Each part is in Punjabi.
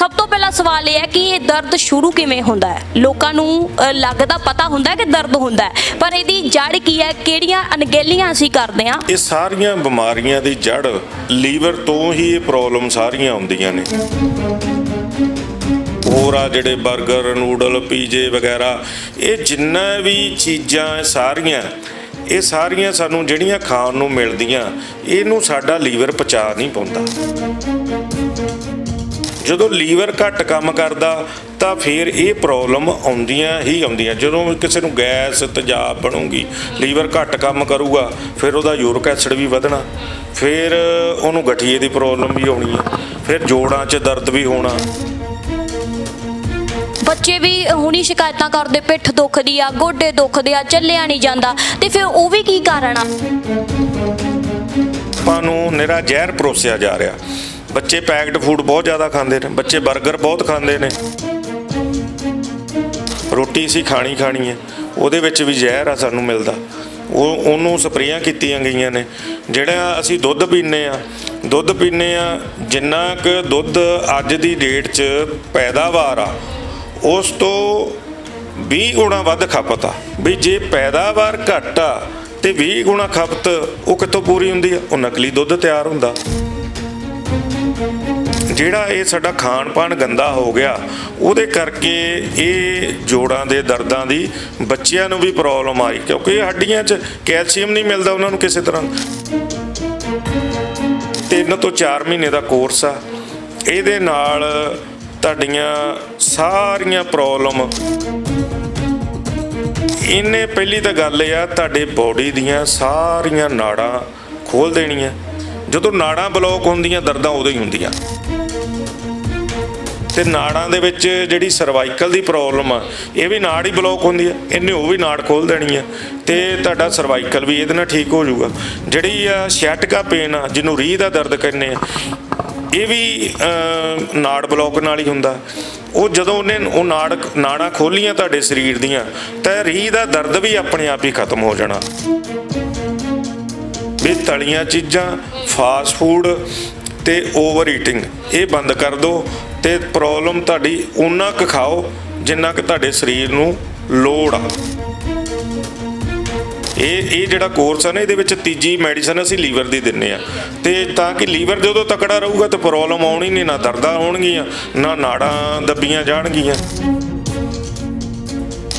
ਸਭ ਤੋਂ ਪਹਿਲਾ ਸਵਾਲ ਇਹ ਹੈ ਕਿ ਇਹ ਦਰਦ ਸ਼ੁਰੂ ਕਿਵੇਂ ਹੁੰਦਾ ਹੈ? ਲੋਕਾਂ ਨੂੰ ਲੱਗਦਾ ਪਤਾ ਹੁੰਦਾ ਕਿ ਦਰਦ ਹੁੰਦਾ ਹੈ? ਪਰ ਇਹਦੀ ਜੜ ਕੀ ਹੈ? ਕਿਹੜੀਆਂ ਅਣਗਹਿਲੀਆਂ ਅਸੀਂ ਕਰਦੇ ਹਾਂ? ਇਹ ਸਾਰੀਆਂ ਬਿਮਾਰੀਆਂ ਦੀ ਜੜ ਲੀਵਰ ਤੋਂ ਹੀ ਇਹ ਪ੍ਰੋਬਲਮ ਸਾਰੀਆਂ ਆਉਂਦੀਆਂ ਨੇ। ਹੋਰ ਆ ਜਿਹੜੇ 버ਗਰ ਨੂਡਲ, ਪੀਜੇ ਵਗੈਰਾ, ਇਹ ਜਿੰਨਾ ਵੀ ਚੀਜ਼ਾਂ ਸਾਰੀਆਂ, ਇਹ ਸਾਰੀਆਂ ਸਾਨੂੰ ਜਿਹੜੀਆਂ ਖਾਣ ਨੂੰ ਮਿਲਦੀਆਂ, ਇਹਨੂੰ ਸਾਡਾ ਲੀਵਰ ਪਚਾ ਨਹੀਂ ਪਾਉਂਦਾ। ਜਦੋਂ ਲੀਵਰ ਘੱਟ ਕੰਮ ਕਰਦਾ ਤਾਂ ਫਿਰ ਇਹ ਪ੍ਰੋਬਲਮ ਆਉਂਦੀਆਂ ਹੀ ਆਉਂਦੀਆਂ। ਜਦੋਂ ਕਿਸੇ ਨੂੰ ਗੈਸ ਤੇਜ਼ਾਬ ਬਣੂਗੀ ਲੀਵਰ ਘੱਟ ਕੰਮ ਕਰੂਗਾ ਫਿਰ ਉਹਦਾ ਯੂਰਿਕ ਐਸਿਡ ਵੀ ਵਧਣਾ ਫਿਰ ਉਹਨੂੰ ਗਠੀਏ ਦੀ ਪ੍ਰੋਬਲਮ ਵੀ ਆਉਣੀ ਹੈ ਫਿਰ ਜੋੜਾਂ 'ਚ ਦਰਦ ਵੀ ਹੋਣਾ। ਬੱਚੇ ਵੀ ਹੁਣੀ ਸ਼ਿਕਾਇਤਾਂ ਕਰਦੇ ਪਿੱਠ ਦੁਖਦੀ ਆ ਗੋਡੇ ਦੁਖਦੇ ਆ ਚੱਲਿਆ ਨਹੀਂ ਜਾਂਦਾ ਤੇ ਫਿਰ ਉਹ ਵੀ ਕੀ ਕਾਰਨ ਆ? ਆਪਾਂ ਨੂੰ ਨਿਰਾ ਜ਼ਹਿਰ ਪਰੋਸਿਆ ਜਾ ਰਿਹਾ। ਬੱਚੇ ਪੈਕਡ ਫੂਡ ਬਹੁਤ ਜ਼ਿਆਦਾ ਖਾਂਦੇ ਨੇ, ਬੱਚੇ 버ਗਰ ਬਹੁਤ ਖਾਂਦੇ ਨੇ। ਰੋਟੀ ਅਸੀਂ ਖਾਣੀ ਖਾਣੀ ਹੈ, ਉਹਦੇ ਵਿੱਚ ਵੀ ਜ਼ਹਿਰ ਆ ਸਾਨੂੰ ਮਿਲਦਾ। ਉਹ, ਉਹਨੂੰ ਸਪਰੇਆਂ ਕੀਤੀਆਂ ਗਈਆਂ ਨੇ, ਜਿਹੜਾ ਅਸੀਂ ਦੁੱਧ ਪੀਂਦੇ ਆ ਦੁੱਧ ਪੀਂਦੇ ਆ ਜਿੰਨਾ ਕੁ ਦੁੱਧ ਅੱਜ ਦੀ ਡੇਟ 'ਚ ਪੈਦਾਵਾਰ ਆ, ਉਸ ਤੋਂ 20 ਗੁਣਾ ਵੱਧ ਖਪਤ ਆ। ਵੀ ਜੇ ਪੈਦਾਵਾਰ ਘੱਟ ਆ ਤੇ 20 ਗੁਣਾ ਖਪਤ, ਉਹ ਕਿੱਥੋਂ ਪੂਰੀ ਹੁੰਦੀ ਆ? ਉਹ ਨਕਲੀ ਦੁੱਧ ਤਿਆਰ ਹੁੰਦਾ। ਜਿਹੜਾ ਇਹ ਸਾਡਾ ਖਾਣ ਪਾਣ ਗੰਦਾ ਹੋ ਗਿਆ, ਉਹਦੇ ਕਰਕੇ ਇਹ ਜੋੜਾਂ ਦੇ ਦਰਦਾਂ ਦੀ ਬੱਚਿਆਂ ਨੂੰ ਵੀ ਪ੍ਰੋਬਲਮ ਆਈ, ਕਿਉਂਕਿ ਇਹ ਹੱਡੀਆਂ 'ਚ ਕੈਲਸ਼ੀਅਮ ਨਹੀਂ ਮਿਲਦਾ ਉਹਨਾਂ ਨੂੰ ਕਿਸੇ ਤਰ੍ਹਾਂ। ਤਿੰਨ ਤੋਂ 4 ਮਹੀਨੇ ਦਾ ਕੋਰਸ ਆ। ਇਹਦੇ ਨਾਲ ਤੁਹਾਡੀਆਂ ਸਾਰੀਆਂ ਪ੍ਰੋਬਲਮ ਇਹਨੇ ਪਹਿਲੀ ਤਾਂ ਗੱਲ ਇਹ ਆ, ਤੁਹਾਡੇ ਬੋਡੀ ਦੀਆਂ ਸਾਰੀਆਂ ਨਾੜਾਂ ਖੋਲ ਦੇਣੀਆਂ। ਜਦੋਂ ਨਾੜਾਂ ਬਲੌਕ ਹੁੰਦੀਆਂ, ਦਰਦਾਂ ਉਦੋਂ ਹੀ ਹੁੰਦੀਆਂ। ਤੇ ਨਾੜਾਂ ਦੇ ਵਿੱਚ ਜਿਹੜੀ ਸਰਵਾਈਕਲ ਦੀ ਪ੍ਰੋਬਲਮ ਆ, ਇਹ ਵੀ ਨਾੜ ਹੀ ਬਲੌਕ ਹੁੰਦੀ ਆ, ਇਹਨੇ ਉਹ ਵੀ ਨਾੜ ਖੋਲ ਦੇਣੀ ਆ, ਤੇ ਤੁਹਾਡਾ ਸਰਵਾਈਕਲ ਵੀ ਇਹਦੇ ਨਾਲ ਠੀਕ ਹੋ ਜਾਊਗਾ। ਜਿਹੜੀ ਆ ਸ਼ੈਟਕਾ ਪੇਨ ਆ, ਜਿਹਨੂੰ ਰੀਹ ਦਾ ਦਰਦ ਕਹਿੰਦੇ ਆ, ਇਹ ਵੀ ਨਾੜ ਬਲੌਕ ਨਾਲ ਹੀ ਹੁੰਦਾ। ਉਹ ਜਦੋਂ ਉਹਨੇ ਉਹ ਨਾੜ, ਨਾੜਾਂ ਖੋਲੀਆਂ ਤੁਹਾਡੇ ਸਰੀਰ ਦੀਆਂ, ਤਾਂ ਰੀਹ ਦਾ ਦਰਦ ਵੀ ਆਪਣੇ ਆਪ ਹੀ ਖਤਮ ਹੋ ਜਾਣਾ। ਵੀ ਤਲੀਆਂ ਚੀਜ਼ਾਂ ਫਾਸਟ ਫੂਡ ਤੇ ਓਵਰ ਈਟਿੰਗ ਇਹ ਬੰਦ ਕਰ ਦਿਓ ਤੇ ਪ੍ਰੋਬਲਮ ਤੁਹਾਡੀ ਉਨਾ ਕੁ ਖਾਓ ਜਿੰਨਾ ਕਿ ਤੁਹਾਡੇ ਸਰੀਰ ਨੂੰ ਲੋੜ ਆ। ਇਹ ਇਹ ਜਿਹੜਾ ਕੋਰਸ ਆ ਨਾ, ਇਹਦੇ ਵਿੱਚ ਤੀਜੀ ਮੈਡੀਸਨ ਅਸੀਂ ਲੀਵਰ ਦੀ ਦਿੰਨੇ ਆ। ਤੇ ਤਾਂ ਕਿ ਲੀਵਰ ਜਦੋਂ ਤਕੜਾ ਰਹੂਗਾ ਤਾਂ ਪ੍ਰੋਬਲਮ ਆਉਣੀ ਨਹੀਂ, ਨਾ ਦਰਦਾਂ ਹੋਣਗੀਆਂ, ਨਾ ਨਾੜਾਂ ਦੱਬੀਆਂ ਜਾਣਗੀਆਂ।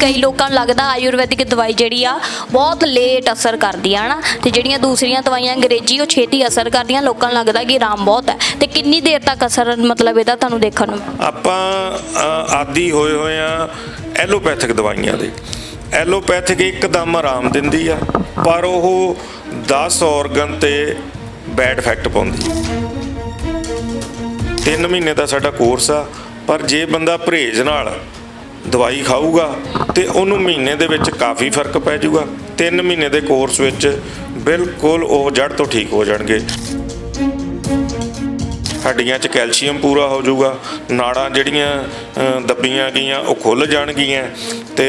ਕਈ ਲੋਕਾਂ ਨੂੰ ਲੱਗਦਾ ਆਯੁਰਵੈਦਿਕ ਦਵਾਈ ਜਿਹੜੀ ਆ, ਬਹੁਤ ਲੇਟ ਅਸਰ ਕਰਦੀ ਆ, ਹਨਾ? ਤੇ ਜਿਹੜੀਆਂ ਦੂਸਰੀਆਂ ਦਵਾਈਆਂ ਅੰਗਰੇਜ਼ੀ, ਉਹ ਛੇਤੀ ਅਸਰ ਕਰਦੀਆਂ, ਲੋਕਾਂ ਨੂੰ ਲੱਗਦਾ ਕਿ ਆਰਾਮ ਬਹੁਤ ਹੈ। ਤੇ ਕਿੰਨੀ ਦੇਰ ਤੱਕ ਅਸਰ, ਮਤਲਬ ਇਹਦਾ ਤੁਹਾਨੂੰ ਦੇਖਣ ਨੂੰ? ਆਪਾਂ ਆਦੀ ਹੋਏ ਹੋਏ ਆ ਐਲੋਪੈਥਿਕ ਦਵਾਈਆਂ ਦੇ। ਐਲੋਪੈਥਿਕ ਇੱਕਦਮ ਆਰਾਮ ਦਿੰਦੀ ਆ, ਪਰ ਉਹ 10 ਆਰਗਨ ਤੇ ਬੈਡ ਇਫੈਕਟ ਪਾਉਂਦੀ 3 ਮਹੀਨੇ ਦਾ ਸਾਡਾ ਕੋਰਸ ਆ, ਪਰ ਜੇ ਬੰਦਾ ਪਰਹੇਜ਼ ਨਾਲ ਦਵਾਈ ਖਾਊਗਾ ਤੇ ਉਹਨੂੰ ਮਹੀਨੇ ਦੇ ਵਿੱਚ ਕਾਫੀ ਫ਼ਰਕ ਪੈ ਜਾਊਗਾ। 3 ਮਹੀਨੇ ਦੇ ਕੋਰਸ ਵਿੱਚ ਬਿਲਕੁਲ ਉਹ ਜੜ ਤੋਂ ਠੀਕ ਹੋ ਜਾਣਗੇ। ਹੱਡੀਆਂ 'ਚ ਕੈਲਸ਼ੀਅਮ ਪੂਰਾ ਹੋ ਜਾਊਗਾ, ਨਾੜਾਂ ਜਿਹੜੀਆਂ ਦੱਬੀਆਂ ਗਈਆਂ, ਉਹ ਖੁੱਲ ਜਾਣਗੀਆਂ ਤੇ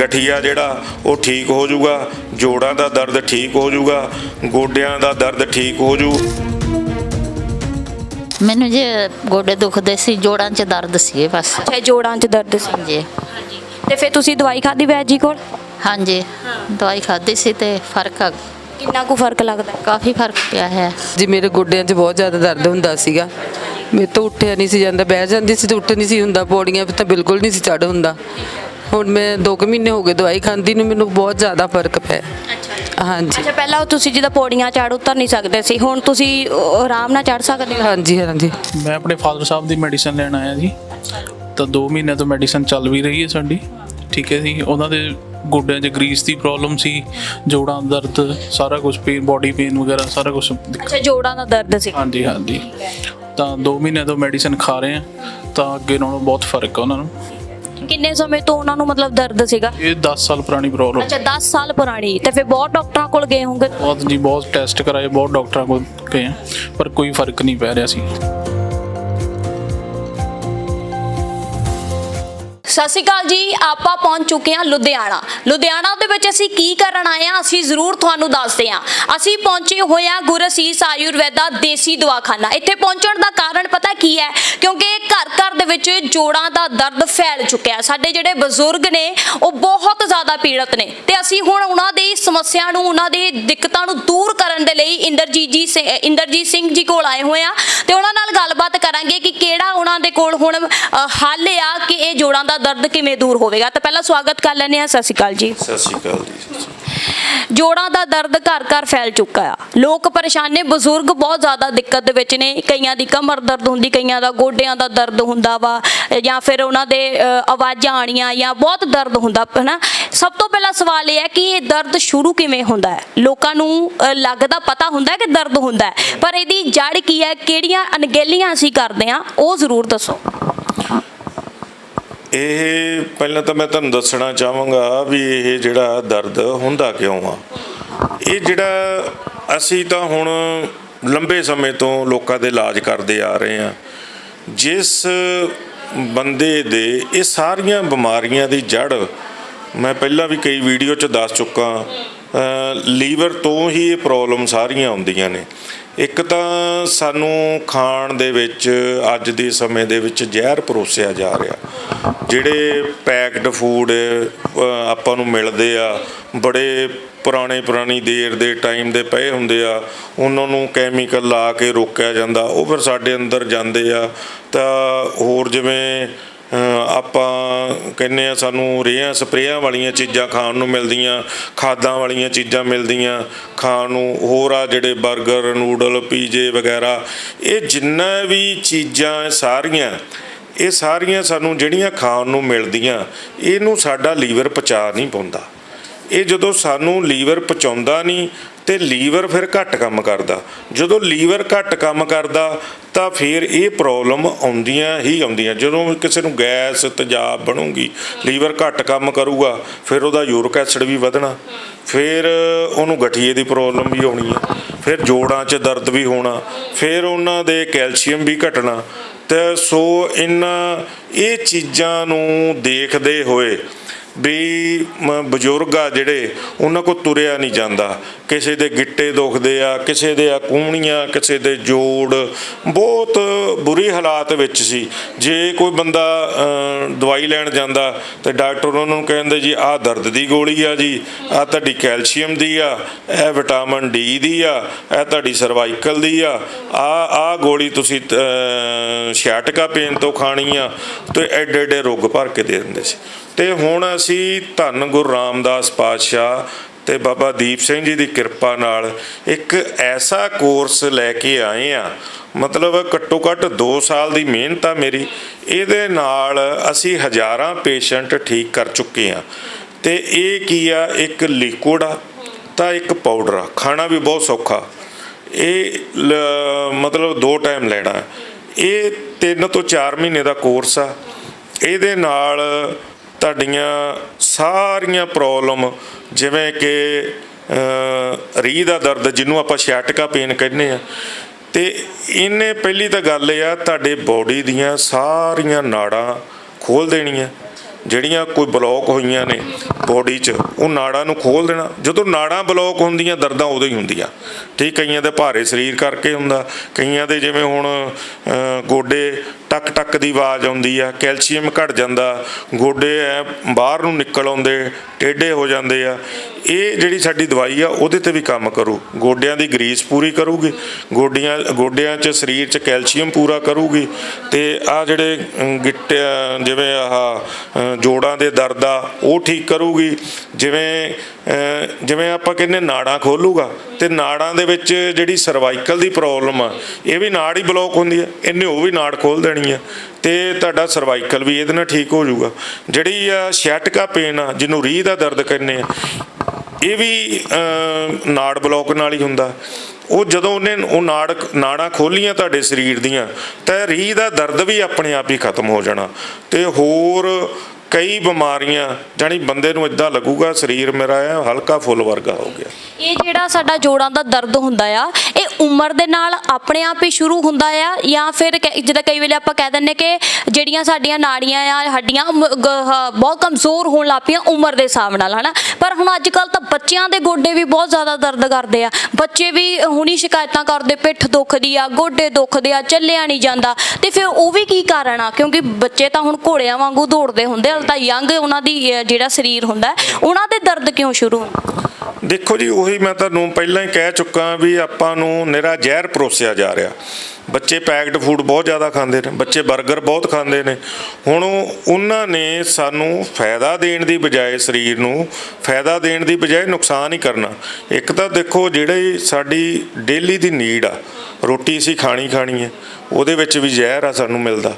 ਗਠੀਆ ਜਿਹੜਾ, ਉਹ ਠੀਕ ਹੋ ਜਾਊਗਾ, ਜੋੜਾਂ ਦਾ ਦਰਦ ਠੀਕ ਹੋ ਜਾਊਗਾ, ਗੋਡਿਆਂ ਦਾ ਦਰਦ ਠੀਕ ਹੋ ਜਾਊ। ਮੈਨੂੰ ਜੇ ਗੋਡੇ ਦੁਖਦੇ ਸੀ ਜੋੜਾਂ 'ਚ ਦਰਦ ਸੀ ਇਹ ਬਸ ਚਾਹੇ ਜੋੜਾਂ 'ਚ ਦਰਦ ਸੀ। ਜੀ ਤੇ ਫਿਰ ਤੁਸੀਂ ਦਵਾਈ ਖਾਦੀ ਵੈਦ ਜੀ ਕੋਲ? ਹਾਂਜੀ। ਦਵਾਈ ਖਾਧੀ ਸੀ ਤੇ ਫ਼ਰਕ ਆ ਕਿੰਨਾ ਕੁ ਫ਼ਰਕ ਲੱਗਦਾ? ਕਾਫੀ ਫ਼ਰਕ ਪਿਆ ਹੈ। ਜੀ ਮੇਰੇ ਗੋਡਿਆਂ 'ਚ ਬਹੁਤ ਜ਼ਿਆਦਾ ਦਰਦ ਹੁੰਦਾ ਸੀਗਾ। ਮੇਰੇ ਤੋਂ ਉੱਠਿਆ ਨਹੀਂ ਸੀ ਜਾਂਦਾ ਬਹਿ ਜਾਂਦੀ ਸੀ ਤੇ ਉੱਠ ਨਹੀਂ ਸੀ ਹੁੰਦਾ ਪੌੜੀਆਂ 'ਤੇ ਤਾਂ ਬਿਲਕੁਲ ਨਹੀਂ ਸੀ ਚੜ ਹੁੰਦਾ। ਹੁਣ ਮੈਂ 2 ਮਹੀਨੇ ਹੋ ਗਏ ਦਵਾਈ ਖਾਂਦੀ ਨੂੰ ਮੈਨੂੰ ਬਹੁਤ ਜ਼ਿਆਦਾ ਫ਼ਰਕ ਪਿਆ। ਹਾਂਜੀ। ਅੱਛਾ ਪਹਿਲਾਂ ਉਹ ਤੁਸੀਂ ਜਿਹਦਾ ਪੌੜੀਆਂ ਚੜ ਉਤਰ ਨਹੀਂ ਸਕਦੇ ਸੀ ਹੁਣ ਤੁਸੀਂ ਆਰਾਮ ਨਾਲ ਚੜ ਸਕਦੇ ਹੋ? ਹਾਂਜੀ ਹਾਂਜੀ। ਮੈਂ ਆਪਣੇ ਫਾਦਰ ਸਾਹਿਬ ਦੀ ਮੈਡੀਸਨ ਲੈਣ ਆਇਆ ਜੀ। ਤਾਂ 2 ਮਹੀਨੇ ਤੋਂ ਮੈਡੀਸਨ ਚੱਲ ਵੀ ਰਹੀ ਹੈ ਸਾਡੀ ਠੀਕ ਹੈ ਜੀ। ਉਹਨਾਂ ਦੇ ਗੋਡਿਆਂ 'ਚ ਗਰੀਸ ਦੀ ਪ੍ਰੋਬਲਮ ਸੀ ਜੋੜਾਂ ਦਾ ਦਰਦ ਸਾਰਾ ਕੁਝ ਪੇਨ ਬਾਡੀ ਪੇਨ ਵਗੈਰਾ ਸਾਰਾ ਕੁਝ ਅੱਛਾ ਜੋੜਾਂ ਦਾ ਦਰਦ ਸੀ। ਹਾਂਜੀ ਹਾਂਜੀ। ਤਾਂ 2 ਮਹੀਨੇ ਤੋਂ ਮੈਡੀਸਨ ਖਾ ਰਹੇ ਆ ਤਾਂ ਅੱਗੇ ਨਾਲੋਂ ਬਹੁਤ ਫ਼ਰਕ ਆ ਉਹਨਾਂ ਨੂੰ। ਕਿੰਨੇ ਸਮੇਂ ਤੋਂ ਉਹਨਾਂ ਨੂੰ ਮਤਲਬ ਦਰਦ ਸੀਗਾ? ਇਹ 10 ਸਾਲ ਪੁਰਾਣੀ ਪ੍ਰੋਬਲਮ ਅੱਛਾ 10 ਸਾਲ ਪੁਰਾਣੀ। ਤੇ ਫਿਰ ਬਹੁਤ ਡਾਕਟਰਾਂ ਕੋਲ ਗਏ ਹੋਵੋਗੇ? ਬਹੁਤ ਜੀ ਬਹੁਤ ਟੈਸਟ ਕਰਾਏ ਬਹੁਤ ਡਾਕਟਰਾਂ ਕੋਲ ਗਏ ਆ, ਪਰ ਕੋਈ ਫ਼ਰਕ ਨਹੀਂ ਪੈ ਰਿਹਾ ਸੀ। ਸਤਿ ਸ਼੍ਰੀ ਅਕਾਲ ਜੀ, ਆਪਾਂ ਪਹੁੰਚ ਚੁੱਕੇ ਹਾਂ ਲੁਧਿਆਣਾ। ਲੁਧਿਆਣਾ ਦੇ ਵਿੱਚ ਅਸੀਂ ਕੀ ਕਰਨ ਆਏ ਹਾਂ, ਅਸੀਂ ਜ਼ਰੂਰ ਤੁਹਾਨੂੰ ਦੱਸਦੇ ਹਾਂ। ਅਸੀਂ ਪਹੁੰਚੇ ਹੋਏ ਹਾਂ ਗੁਰਸੀਸ ਆਯੁਰਵੈਦਾ ਦੇਸੀ ਦਵਾਖਾਨਾ। ਇੱਥੇ ਪਹੁੰਚਣ ਦਾ ਕਾਰਨ ਪਤਾ ਕੀ ਹੈ? ਕਿਉਂਕਿ ਘਰ ਘਰ ਦੇ ਵਿੱਚ ਜੋੜਾਂ ਦਾ ਦਰਦ ਫੈਲ ਚੁੱਕਿਆ ਸਾਡੇ ਜਿਹੜੇ ਬਜ਼ੁਰਗ ਨੇ, ਉਹ ਬਹੁਤ ਜ਼ਿਆਦਾ ਪੀੜਤ ਨੇ। ਤੇ ਅਸੀਂ ਹੁਣ ਉਹਨਾਂ ਦੀ ਸਮੱਸਿਆ ਨੂੰ, ਉਹਨਾਂ ਦੀ ਦਿੱਕਤਾਂ ਨੂੰ ਦੂਰ ਕਰਨ ਦੇ ਲਈ ਇੰਦਰਜੀਤ ਜੀ ਸਿੰਘ- ਇੰਦਰਜੀਤ ਸਿੰਘ ਜੀ ਕੋਲ ਆਏ ਹੋਏ ਆ ਤੇ ਉਹਨਾਂ ਨਾਲ ਗੱਲਬਾਤ ਕਰਾਂਗੇ ਕਿ ਕਿਹੜਾ ਉਹਨਾਂ ਦੇ ਕੋਲ ਹੁਣ ਹੱਲ ਆ ਕਿ ਇਹ ਜੋੜਾਂ ਦਾ ਦਰਦ ਕਿਵੇਂ ਦੂਰ ਹੋਵੇਗਾ? ਤਾਂ ਪਹਿਲਾਂ ਸਵਾਗਤ ਕਰ ਲੈਂਦੇ ਆ ਸਤਿ ਸ਼੍ਰੀ ਅਕਾਲ ਜੀ। ਸਤਿ ਸ਼੍ਰੀ ਅਕਾਲ ਜੀ। ਜੋੜਾਂ ਦਾ ਦਰਦ ਘਰ ਘਰ ਫੈਲ ਚੁੱਕਾ ਆ। ਲੋਕ ਪਰੇਸ਼ਾਨ ਨੇ। ਬਜ਼ੁਰਗ ਬਹੁਤ ਜ਼ਿਆਦਾ ਦਿੱਕਤ ਦੇ ਵਿੱਚ ਨੇ। ਕਈਆਂ ਦੀ ਕਮਰ ਦਰਦ ਹੁੰਦੀ ਕਈਆਂ ਦਾ ਗੋਡਿਆਂ ਦਾ ਦਰਦ ਹੁੰਦਾ ਵਾ ਜਾਂ ਫਿਰ ਉਹਨਾਂ ਦੇ ਆਵਾਜ਼ਾਂ ਆਣੀਆਂ ਜਾਂ ਬਹੁਤ ਦਰਦ ਹੁੰਦਾ ਹਨਾ? ਸਭ ਤੋਂ ਪਹਿਲਾ ਸਵਾਲ ਇਹ ਹੈ ਕਿ ਇਹ ਦਰਦ ਸ਼ੁਰੂ ਕਿਵੇਂ ਹੁੰਦਾ ਹੈ? ਲੋਕਾਂ ਨੂੰ ਲੱਗਦਾ ਪਤਾ ਹੁੰਦਾ ਕਿ ਦਰਦ ਹੁੰਦਾ ਹੈ। ਪਰ ਇਹਦੀ ਜੜ ਕੀ ਹੈ? ਕਿਹੜੀਆਂ ਅਣਗਹਿਲੀਆਂ ਅਸੀਂ ਕਰਦੇ ਆ ਉਹ ਜ਼ਰੂਰ ਦੱਸੋ। ਇਹ ਪਹਿਲਾਂ ਤਾਂ ਮੈਂ ਤੁਹਾਨੂੰ ਦੱਸਣਾ ਚਾਹਾਂਗਾ ਵੀ ਇਹ ਜਿਹੜਾ ਦਰਦ ਹੁੰਦਾ ਕਿਉਂ ਆ? ਇਹ ਜਿਹੜਾ ਅਸੀਂ ਤਾਂ ਹੁਣ ਲੰਬੇ ਸਮੇਂ ਤੋਂ ਲੋਕਾਂ ਦੇ ਇਲਾਜ ਕਰਦੇ ਆ ਰਹੇ ਆ ਜਿਸ ਬੰਦੇ ਦੇ ਇਹ ਸਾਰੀਆਂ ਬਿਮਾਰੀਆਂ ਦੀ ਜੜ ਮੈਂ ਪਹਿਲਾਂ ਵੀ ਕਈ ਵੀਡੀਓ 'ਚ ਦੱਸ ਚੁੱਕਾ ਲੀਵਰ ਤੋਂ ਹੀ ਇਹ ਪ੍ਰੋਬਲਮ ਸਾਰੀਆਂ ਆਉਂਦੀਆਂ ਨੇ। ਇੱਕ ਤਾਂ ਸਾਨੂੰ ਖਾਣ ਦੇ ਵਿੱਚ ਅੱਜ ਦੇ ਸਮੇਂ ਦੇ ਵਿੱਚ ਜ਼ਹਿਰ ਪਰੋਸਿਆ ਜਾ ਰਿਹਾ। ਜਿਹੜੇ ਪੈਕਡ ਫੂਡ ਆਪਾਂ ਨੂੰ ਮਿਲਦੇ ਆ, ਬੜੇ ਪੁਰਾਣੇ, ਪੁਰਾਣੀ ਦੇਰ ਦੇ ਟਾਈਮ ਦੇ ਪਏ ਹੁੰਦੇ ਆ, ਉਹਨਾਂ ਨੂੰ ਕੈਮੀਕਲ ਲਾ ਕੇ ਰੋਕਿਆ ਜਾਂਦਾ, ਉਹ ਫਿਰ ਸਾਡੇ ਅੰਦਰ ਜਾਂਦੇ ਆ। ਤਾਂ ਹੋਰ ਜਿਵੇਂ ਆਪਾਂ ਕਹਿੰਨੇ ਆ ਸਾਨੂੰ ਰੇਹਾਂ, ਸਪਰੇਆਂ ਵਾਲੀਆਂ ਚੀਜ਼ਾਂ ਖਾਣ ਨੂੰ ਮਿਲਦੀਆਂ, ਖਾਦਾਂ ਵਾਲੀਆਂ ਚੀਜ਼ਾਂ ਮਿਲਦੀਆਂ, ਖਾਣ ਨੂੰ ਹੋਰ ਆ ਜਿਹੜੇ 버ਗਰ ਨੂਡਲ, ਪੀਜੇ ਵਗੈਰਾ, ਇਹ ਜਿੰਨਾ ਵੀ ਚੀਜ਼ਾਂ ਸਾਰੀਆਂ, ਇਹ ਸਾਰੀਆਂ ਸਾਨੂੰ ਜਿਹੜੀਆਂ ਖਾਣ ਨੂੰ ਮਿਲਦੀਆਂ, ਇਹਨੂੰ ਸਾਡਾ ਲੀਵਰ ਪਚਾ ਨਹੀਂ ਪਾਉਂਦਾ। ਇਹ ਜਦੋਂ ਸਾਨੂੰ ਲੀਵਰ ਪਚਾਉਂਦਾ ਨਹੀਂ ਤੇ ਲੀਵਰ ਫਿਰ ਘੱਟ ਕੰਮ ਕਰਦਾ। ਜਦੋਂ ਲੀਵਰ ਘੱਟ ਕੰਮ ਕਰਦਾ, ਤਾਂ ਫਿਰ ਇਹ ਪ੍ਰੋਬਲਮ ਆਉਂਦੀਆਂ ਹੀ ਆਉਂਦੀਆਂ। ਜਦੋਂ ਕਿਸੇ ਨੂੰ ਗੈਸ, ਤੇਜ਼ਾਬ ਬਣੂਗੀ, ਲੀਵਰ ਘੱਟ ਕੰਮ ਕਰੂਗਾ, ਫਿਰ ਉਹਦਾ ਯੂਰਿਕ ਐਸਿਡ ਵੀ ਵਧਣਾ। ਫਿਰ ਉਹਨੂੰ ਗਠੀਏ ਦੀ ਪ੍ਰੋਬਲਮ ਵੀ ਆਉਣੀ ਹੈ ਫਿਰ ਜੋੜਾਂ 'ਚ ਦਰਦ ਵੀ ਹੋਣਾ। ਫਿਰ ਉਹਨਾਂ ਦੇ ਕੈਲਸ਼ੀਅਮ ਵੀ ਘਟਣਾ। ਤੇ ਸੋ ਇਹਨਾਂ ਇਹ ਚੀਜ਼ਾਂ ਨੂੰ ਦੇਖਦੇ ਹੋਏ ਵੀ ਮ- ਬਜ਼ੁਰਗ ਆ ਜਿਹੜੇ, ਉਹਨਾਂ ਕੋ ਤੁਰਿਆ ਨਹੀਂ ਜਾਂਦਾ। ਕਿਸੇ ਦੇ ਗਿੱਟੇ ਦੁਖਦੇ ਆ, ਕਿਸੇ ਦੇ ਆ ਕੂਹਣੀਆਂ, ਕਿਸੇ ਦੇ ਜੋੜ। ਬਹੁਤ ਬੁਰੀ ਹਾਲਾਤ ਵਿੱਚ ਸੀ। ਜੇ ਕੋਈ ਬੰਦਾ ਦਵਾਈ ਲੈਣ ਜਾਂਦਾ, ਤੇ ਡਾਕਟਰ ਉਹਨਾਂ ਨੂੰ ਕਹਿੰਦੇ ਜੀ, ਆਹ ਦਰਦ ਦੀ ਗੋਲੀ ਆ ਜੀ, ਆਹ ਤੁਹਾਡੀ ਕੈਲਸ਼ੀਅਮ ਦੀ ਆ, ਇਹ ਵਿਟਾਮਿਨ ਡੀ ਦੀ ਆ, ਇਹ ਤੁਹਾਡੀ ਸਰਵਾਈਕਲ ਦੀ ਆ ਆ ਆ ਗੋਲੀ ਤੁਸੀਂ ਛਾਟਕਾ ਪੇਨ ਤੋਂ ਖਾਣੀ ਆ। ਤੇ ਐਡੇ ਐਡੇ ਰੋਗ ਭਰ ਕੇ ਦੇ ਦਿੰਦੇ ਸੀ। ਤੇ ਹੁਣ ਅਸੀਂ ਧੰਨ ਗੁਰੂ ਰਾਮਦਾਸ ਪਾਤਸ਼ਾਹ ਤੇ ਬਾਬਾ ਦੀਪ ਸਿੰਘ ਜੀ ਦੀ ਕਿਰਪਾ ਨਾਲ ਇੱਕ ਐਸਾ ਕੋਰਸ ਲੈ ਕੇ ਆਏ ਆ। ਮਤਲਬ ਘੱਟੋ ਘੱਟ 2 ਸਾਲ ਦੀ ਮਿਹਨਤ ਆ ਮੇਰੀ। ਇਹਦੇ ਨਾਲ ਅਸੀਂ ਹਜ਼ਾਰਾਂ ਪੇਸ਼ੈਂਟ ਠੀਕ ਕਰ ਚੁੱਕੇ ਆ। ਤੇ ਇਹ ਕੀ ਆ, ਇੱਕ ਲਿਕੁਇਡ ਆ ਤਾਂ ਇੱਕ ਪਾਊਡਰ ਆ। ਖਾਣਾ ਵੀ ਬਹੁਤ ਸੌਖਾ। ਇਹ ਲ- ਮਤਲਬ ਦੋ ਟਾਈਮ ਲੈਣਾ। ਇਹ 3 ਤੋਂ 4 ਮਹੀਨੇ ਦਾ ਕੋਰਸ ਆ। ਇਹਦੇ ਨਾਲ ਤੁਹਾਡੀਆਂ ਸਾਰੀਆਂ ਪ੍ਰੋਬਲਮ ਜਿਵੇਂ ਕਿ ਰੀਹ ਦਾ ਦਰਦ, ਜਿਹਨੂੰ ਆਪਾਂ ਛਿਆਟਕਾ ਪੇਨ ਕਹਿੰਦੇ ਆ। ਤੇ ਇਹਨੇ ਪਹਿਲੀ ਤਾਂ ਗੱਲ ਇਹ ਆ, ਤੁਹਾਡੇ ਬਾਡੀ ਦੀਆਂ ਸਾਰੀਆਂ ਨਾੜਾਂ ਖੋਲ ਦੇਣੀਆਂ। ਜਿਹੜੀਆਂ ਕੋਈ ਬਲੌਕ ਹੋਈਆਂ ਨੇ ਬੋਡੀ 'ਚ, ਉਹ ਨਾੜਾਂ ਨੂੰ ਖੋਲ ਦੇਣਾ। ਜਦੋਂ ਨਾੜਾਂ ਬਲੌਕ ਹੁੰਦੀਆਂ, ਦਰਦਾਂ ਉਦੋਂ ਹੀ ਹੁੰਦੀਆਂ। ਠੀਕ, ਕਈਆਂ ਦੇ ਭਾਰੇ ਸਰੀਰ ਕਰਕੇ ਹੁੰਦਾ, ਕਈਆਂ ਦੇ ਜਿਵੇਂ ਹੁਣ ਗੋਡੇ ਟਕ ਟਕ ਦੀ ਆਵਾਜ਼ ਆਉਂਦੀ ਆ, ਕੈਲਸ਼ੀਅਮ ਘਟ ਜਾਂਦਾ, ਗੋਡੇ ਬਾਹਰ ਨੂੰ ਨਿਕਲ ਆਉਂਦੇ, ਟੇਢੇ ਹੋ ਜਾਂਦੇ ਆ। ਇਹ ਜਿਹੜੀ ਸਾਡੀ ਦਵਾਈ ਆ, ਉਹਦੇ ਤੇ ਵੀ ਕੰਮ ਕਰੂ। ਗੋਡਿਆਂ ਦੀ ਗਰੀਸ ਪੂਰੀ ਕਰੂਗੀ। ਗੋਡੀਆਂ, ਗੋਡਿਆਂ 'ਚ ਸਰੀਰ 'ਚ ਕੈਲਸ਼ੀਅਮ ਪੂਰਾ ਕਰੂਗੀ। ਤੇ ਆ ਜਿਹੜੇ ਗਿੱਟ ਜਿਵੇਂ ਆਹ ਜੋੜਾਂ ਦੇ ਦਰਦ ਆ, ਉਹ ਠੀਕ ਕਰੂਗੀ। ਜਿਵੇਂ ਜਿਵੇਂ ਆਪਾਂ ਕਹਿੰਦੇ ਨਾੜਾਂ ਖੋਲੂਗਾ, ਤੇ ਨਾੜਾਂ ਦੇ ਵਿੱਚ ਜਿਹੜੀ ਸਰਵਾਈਕਲ ਦੀ ਪ੍ਰੋਬਲਮ ਆ, ਇਹ ਵੀ ਨਾੜ ਹੀ ਬਲੌਕ ਹੁੰਦੀ ਆ। ਇਹਨੇ ਉਹ ਵੀ ਨਾੜ ਖੋਲ ਦੇਣੀ ਆ। ਤੇ ਤੁਹਾਡਾ ਸਰਵਾਈਕਲ ਵੀ ਇਹਦੇ ਨਾਲ ਠੀਕ ਹੋ ਜਾਊਗਾ। ਜਿਹੜੀ ਆ ਸ਼ੈਟਕਾ ਪੇਨ ਆ, ਜਿਹਨੂੰ ਰੀਹ ਦਾ ਦਰਦ ਕਹਿੰਦੇ ਆ ਇਹ ਵੀ ਨਾੜ ਬਲੌਕ ਨਾਲ ਹੀ ਹੁੰਦਾ। ਉਹ ਜਦੋਂ ਉਹਨੇ ਉਹ ਨਾੜ, ਨਾੜਾਂ ਖੋਲੀਆਂ ਤੁਹਾਡੇ ਸਰੀਰ ਦੀਆਂ, ਤਾਂ ਰੀਹ ਦਾ ਦਰਦ ਵੀ ਆਪਣੇ ਆਪ ਹੀ ਖਤਮ ਹੋ ਜਾਣਾ। ਤੇ ਹੋਰ ਕਈ ਬਿਮਾਰੀਆਂ ਜਾਨੀ ਬੰਦੇ ਨੂੰ ਇਦਾਂ ਲੱਗੂਗਾ, ਸਰੀਰ ਮੇਰਾ ਐ ਹਲਕਾ ਫੁੱਲ ਵਰਗਾ ਹੋ ਗਿਆ। ਇਹ ਜਿਹੜਾ ਸਾਡਾ ਜੋੜਾਂ ਦਾ ਦਰਦ ਹੁੰਦਾ ਆ, ਇਹ ਉਮਰ ਦੇ ਨਾਲ ਆਪਣੇ ਆਪ ਹੀ ਸ਼ੁਰੂ ਹੁੰਦਾ ਆ, ਜਾਂ ਫਿਰ ਕ- ਜਿੱਦਾਂ ਕਈ ਵੇਲੇ ਆਪਾਂ ਕਹਿ ਦਿੰਨੇ ਕਿ ਜਿਹੜੀਆਂ ਸਾਡੀਆਂ ਨਾੜੀਆਂ ਆ, ਹੱਡੀਆਂ ਬਹੁਤ ਕਮਜ਼ੋਰ ਹੋਣ ਲੱਗ ਪਈਆਂ ਉਮਰ ਦੇ ਹਿਸਾਬ ਨਾਲ, ਹਨਾ? ਪਰ ਹੁਣ ਅੱਜ ਕੱਲ ਤਾਂ ਬੱਚਿਆਂ ਦੇ ਗੋਡੇ ਵੀ ਬਹੁਤ ਜ਼ਿਆਦਾ ਦਰਦ ਕਰਦੇ ਆ। ਬੱਚੇ ਵੀ ਹੁਣੀ ਸ਼ਿਕਾਇਤਾਂ ਕਰਦੇ, ਪਿੱਠ ਦੁਖਦੀ ਆ, ਗੋਡੇ ਦੁਖਦੇ ਆ, ਚੱਲਿਆ ਨਹੀਂ ਜਾਂਦਾ। ਤੇ ਫਿਰ ਉਹ ਵੀ ਕੀ ਕਾਰਨ ਆ? ਕਿਉਂਕਿ ਬੱਚੇ ਤਾਂ ਹੁਣ ਘੋੜਿਆਂ ਵਾਂਗੂ ਦੌੜਦੇ ਹੁੰਦੇ ਹਲ ਤਾਂ ਯੰਗ ਉਹਨਾਂ ਦੀ ਜਿਹੜਾ ਸਰੀਰ ਹੁੰਦਾ, ਉਹਨਾਂ ਦੇ ਦਰਦ ਕਿਉਂ ਸ਼ੁਰੂ? ਹੁੰਦੇ ਦੇਖੋ ਜੀ, ਉਹੀ ਮੈਂ ਤੁਹਾਨੂੰ ਪਹਿਲਾਂ ਹੀ ਕਹਿ ਚੁੱਕਾ ਵੀ ਆਪਾਂ ਨੂੰ ਨਿਰਾ ਜ਼ਹਿਰ ਪਰੋਸਿਆ ਜਾ ਰਿਹਾ। ਬੱਚੇ ਪੈਕਡ ਫੂਡ ਬਹੁਤ ਜ਼ਿਆਦਾ ਖਾਂਦੇ ਨੇ, ਬੱਚੇ 버ਗਰ ਬਹੁਤ ਖਾਂਦੇ ਨੇ। ਹੁਣ ਉਹਨਾਂ ਨੇ ਸਾਨੂੰ ਫਾਇਦਾ ਦੇਣ ਦੀ ਬਜਾਏ ਸਰੀਰ ਨੂੰ ਫਾਇਦਾ ਦੇਣ ਦੀ ਬਜਾਏ ਨੁਕਸਾਨ ਹੀ ਕਰਨਾ। ਇੱਕ ਤਾਂ ਦੇਖੋ ਜਿਹੜੇ ਸਾਡੀ ਡੇਲੀ ਦੀ ਨੀਡ ਆ, ਰੋਟੀ ਅਸੀਂ ਖਾਣੀ ਖਾਣੀ ਹੈ, ਉਹਦੇ ਵਿੱਚ ਵੀ ਜ਼ਹਿਰ ਆ ਸਾਨੂੰ ਮਿਲਦਾ।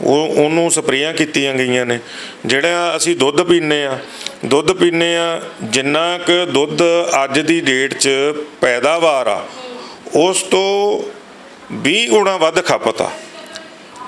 ਉਹ ਉਹਨੂੰ ਸਪਰੇਆਂ ਕੀਤੀਆਂ ਗਈਆਂ ਨੇ। ਜਿਹੜਾ ਅਸੀਂ ਦੁੱਧ ਪੀਂਦੇ ਆ ਦੁੱਧ ਪੀਂਦੇ ਆ ਜਿੰਨਾ ਕੁ ਦੁੱਧ ਅੱਜ ਦੀ ਡੇਟ 'ਚ ਪੈਦਾਵਾਰ ਆ, ਉਸ ਤੋਂ 20 ਗੁਣਾ ਵੱਧ ਖਪਤ ਆ।